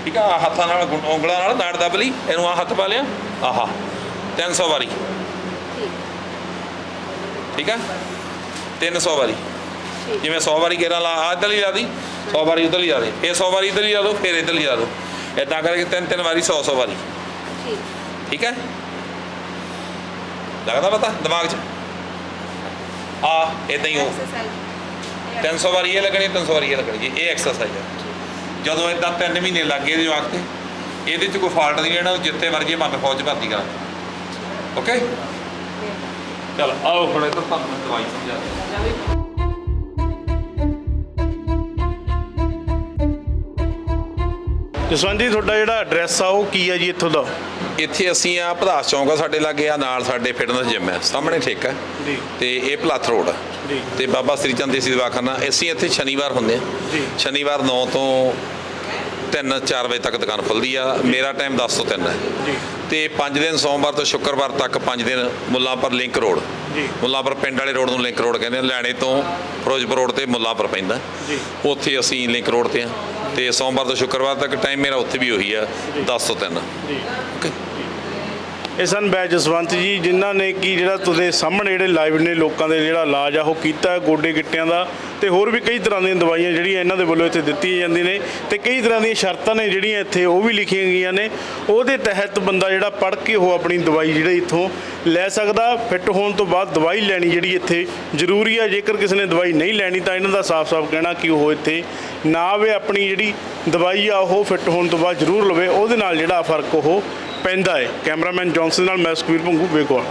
ਠੀਕ ਆ? ਆਹ ਹੱਥਾਂ ਨਾਲ ਗੁੰ- ਉਂਗਲਾਂ ਨਾਲ ਨਾੜ ਦੱਬ ਲਈ ਇਹਨੂੰ ਆ ਹੱਥ ਪਾ ਲਿਆ। ਆਹਾ 300 ਵਾਰੀ। ਠੀਕ। ਆ? 300 ਵਾਰੀ। ਜਿਵੇਂ 100 ਵਾਰੀ ਗੇਰਾਂ ਲਾ ਆ ਇੱਧਰ ਹੀ ਲਾ ਦੀ। 100 ਵਾਰੀ ਉਧਰ ਹੀ ਲਾ ਦੇ। ਫਿਰ 100 ਵਾਰੀ ਇੱਧਰ ਹੀ ਲਾ ਦੋ ਫਿਰ ਇੱਧਰ ਹੀ ਲਾ ਦੋ। ਇਦਾਂ ਕਰਕੇ ਤਿੰਨ ਤਿੰਨ ਵਾਰੀ 100 100 ਵਾਰੀ। ਠੀਕ। ਹੈ ਲੱਗਦਾ ਪਤਾ? ਦਿਮਾਗ 'ਚ? ਆ ਇਦਾਂ ਹੀ ਹੋ। 300 ਵਾਰੀ ਇਹ ਲੱਗਣੀ 300 ਵਾਰੀ ਇਹ ਲੱਗਣੀ। ਜੀ ਇਹ ਐਕਸਰਸਾਈਜ਼ ਹੈ ਜਦੋਂ ਇਦਾਂ 3 ਮਹੀਨੇ ਲੱਗ ਗਏ ਜਵਾਕ ਤੇ ਇਹਦੇ 'ਚ ਕੋਈ ਫਾਲਟ ਨਹੀਂ ਰਹਿਣਾ ਜਿੱਥੇ ਮਰਜ਼ੀ ਮਨ ਫੌਜ ਭਰਤੀ ਕਰਾਂ। ਓਕੇ ਚਲ ਆਓ ਹੁਣ ਇੱਧਰ ਤੁਹਾਨੂੰ ਦਵਾਈ ਸਮਝਾ ਦਿੰਦਾ। ਜਸਵੰਤ ਜੀ ਤੁਹਾਡਾ ਜਿਹੜਾ ਐਡਰੈਸ ਆ ਉਹ ਕੀ ਹੈ ਜੀ ਇੱਥੋਂ ਦਾ? ਇੱਥੇ ਅਸੀਂ ਆ ਭਦਾਸ ਚੌਂਕ ਆ ਸਾਡੇ ਲਾਗੇ ਆ ਨਾਲ ਸਾਡੇ ਫਿਟਨੈਸ ਜਿਮ ਹੈ ਸਾਹਮਣੇ ਠੇਕਾ। ਤੇ ਇਹ ਭਲੱਥ ਰੋਡ ਆ। ਤੇ ਬਾਬਾ ਸ੍ਰੀ ਚੰਦ ਦੇਸੀ ਦਵਾਖਾਨਾ ਅਸੀਂ ਇੱਥੇ ਸ਼ਨੀਵਾਰ ਹੁੰਦੇ ਆ। ਸ਼ਨੀਵਾਰ 9 ਤੋਂ 3 4 ਵਜੇ ਤੱਕ ਦੁਕਾਨ ਖੁੱਲਦੀ ਆ। ਮੇਰਾ ਟਾਈਮ 10 ਤੋਂ 3 ਹੈ। ਤੇ 5 ਦਿਨ ਸੋਮਵਾਰ ਤੋਂ ਸ਼ੁੱਕਰਵਾਰ ਤੱਕ 5 ਦਿਨ ਮੁੱਲਾਂਪੁਰ ਲਿੰਕ ਰੋਡ ਜੀ। ਮੁੱਲਾਂਪੁਰ ਪਿੰਡ ਵਾਲੇ ਰੋਡ ਨੂੰ ਲਿੰਕ ਰੋਡ ਕਹਿੰਦੇ ਆ। ਲੈਣੇ ਤੋਂ ਫਿਰੋਜ਼ਪੁਰ ਰੋਡ ਤੇ ਮੁੱਲਾਂਪੁਰ ਪੈਂਦਾ। ਜੀ। ਉੱਥੇ ਅਸੀਂ ਲਿੰਕ ਰੋਡ ਤੇ ਆ ਤੇ ਸੋਮਵਾਰ ਤੋਂ ਸ਼ੁੱਕਰਵਾਰ ਤੱਕ ਟਾਈਮ ਮੇਰਾ ਉੱਥੇ ਵੀ ਉਹੀ ਆ। 10 ਤੋਂ 3 ਜੀ। ਓਕੇ ਇਹ ਸਨ ਬੈ ਜਸਵੰਤ ਜੀ, ਜਿਨ੍ਹਾਂ ਨੇ ਕੀ ਜਿਹੜਾ ਤੁਹਾਡੇ ਸਾਹਮਣੇ ਜਿਹੜੇ ਲਾਈਵ ਨੇ ਲੋਕਾਂ ਦੇ ਜਿਹੜਾ ਇਲਾਜ ਆ, ਉਹ ਕੀਤਾ ਗੋਡੇ ਗਿੱਟਿਆਂ ਦਾ ਤੇ ਹੋਰ ਵੀ ਕਈ ਤਰ੍ਹਾਂ ਦੀਆਂ ਦਵਾਈਆਂ ਜਿਹੜੀਆਂ ਇਹਨਾਂ ਦੇ ਵੱਲੋਂ ਇੱਥੇ ਦਿੱਤੀਆਂ ਜਾਂਦੀਆਂ ਨੇ ਤੇ ਕਈ ਤਰ੍ਹਾਂ ਦੀਆਂ ਸ਼ਰਤਾਂ ਨੇ ਜਿਹੜੀਆਂ ਇੱਥੇ ਉਹ ਵੀ ਲਿਖੀਆਂ ਗਈਆਂ ਨੇ। ਉਹਦੇ ਤਹਿਤ ਬੰਦਾ ਜਿਹੜਾ ਪੜ੍ਹ ਕੇ ਉਹ ਆਪਣੀ ਦਵਾਈ ਜਿਹੜੀ ਇੱਥੋਂ ਲੈ ਸਕਦਾ ਫਿੱਟ ਹੋਣ ਤੋਂ ਬਾਅਦ ਦਵਾਈ ਲੈਣੀ ਜਿਹੜੀ ਇੱਥੇ ਜ਼ਰੂਰੀ ਆ। ਜੇਕਰ ਕਿਸੇ ਨੇ ਦਵਾਈ ਨਹੀਂ ਲੈਣੀ ਤਾਂ ਇਹਨਾਂ ਦਾ ਸਾਫ਼-ਸਾਫ਼ ਕਹਿਣਾ ਕਿ ਉਹ ਇੱਥੇ ਨਾ ਆਵੇ। ਆਪਣੀ ਜਿਹੜੀ ਦਵਾਈ ਆ, ਉਹ ਫਿੱਟ ਹੋਣ ਤੋਂ ਬਾਅਦ ਜ਼ਰੂਰ ਲਵੇ। ਉਹਦੇ ਨਾਲ ਜਿਹੜਾ ਫ਼ਰਕ ਉਹ ਪੈਂਦਾ ਹੈ। ਕੈਮਰਾਮੈਨ ਜੌਨਸਨ ਨਾਲ ਮੈਂ ਸੁਖਵੀਰ ਭੰਗੂ ਬੇਗੋਲ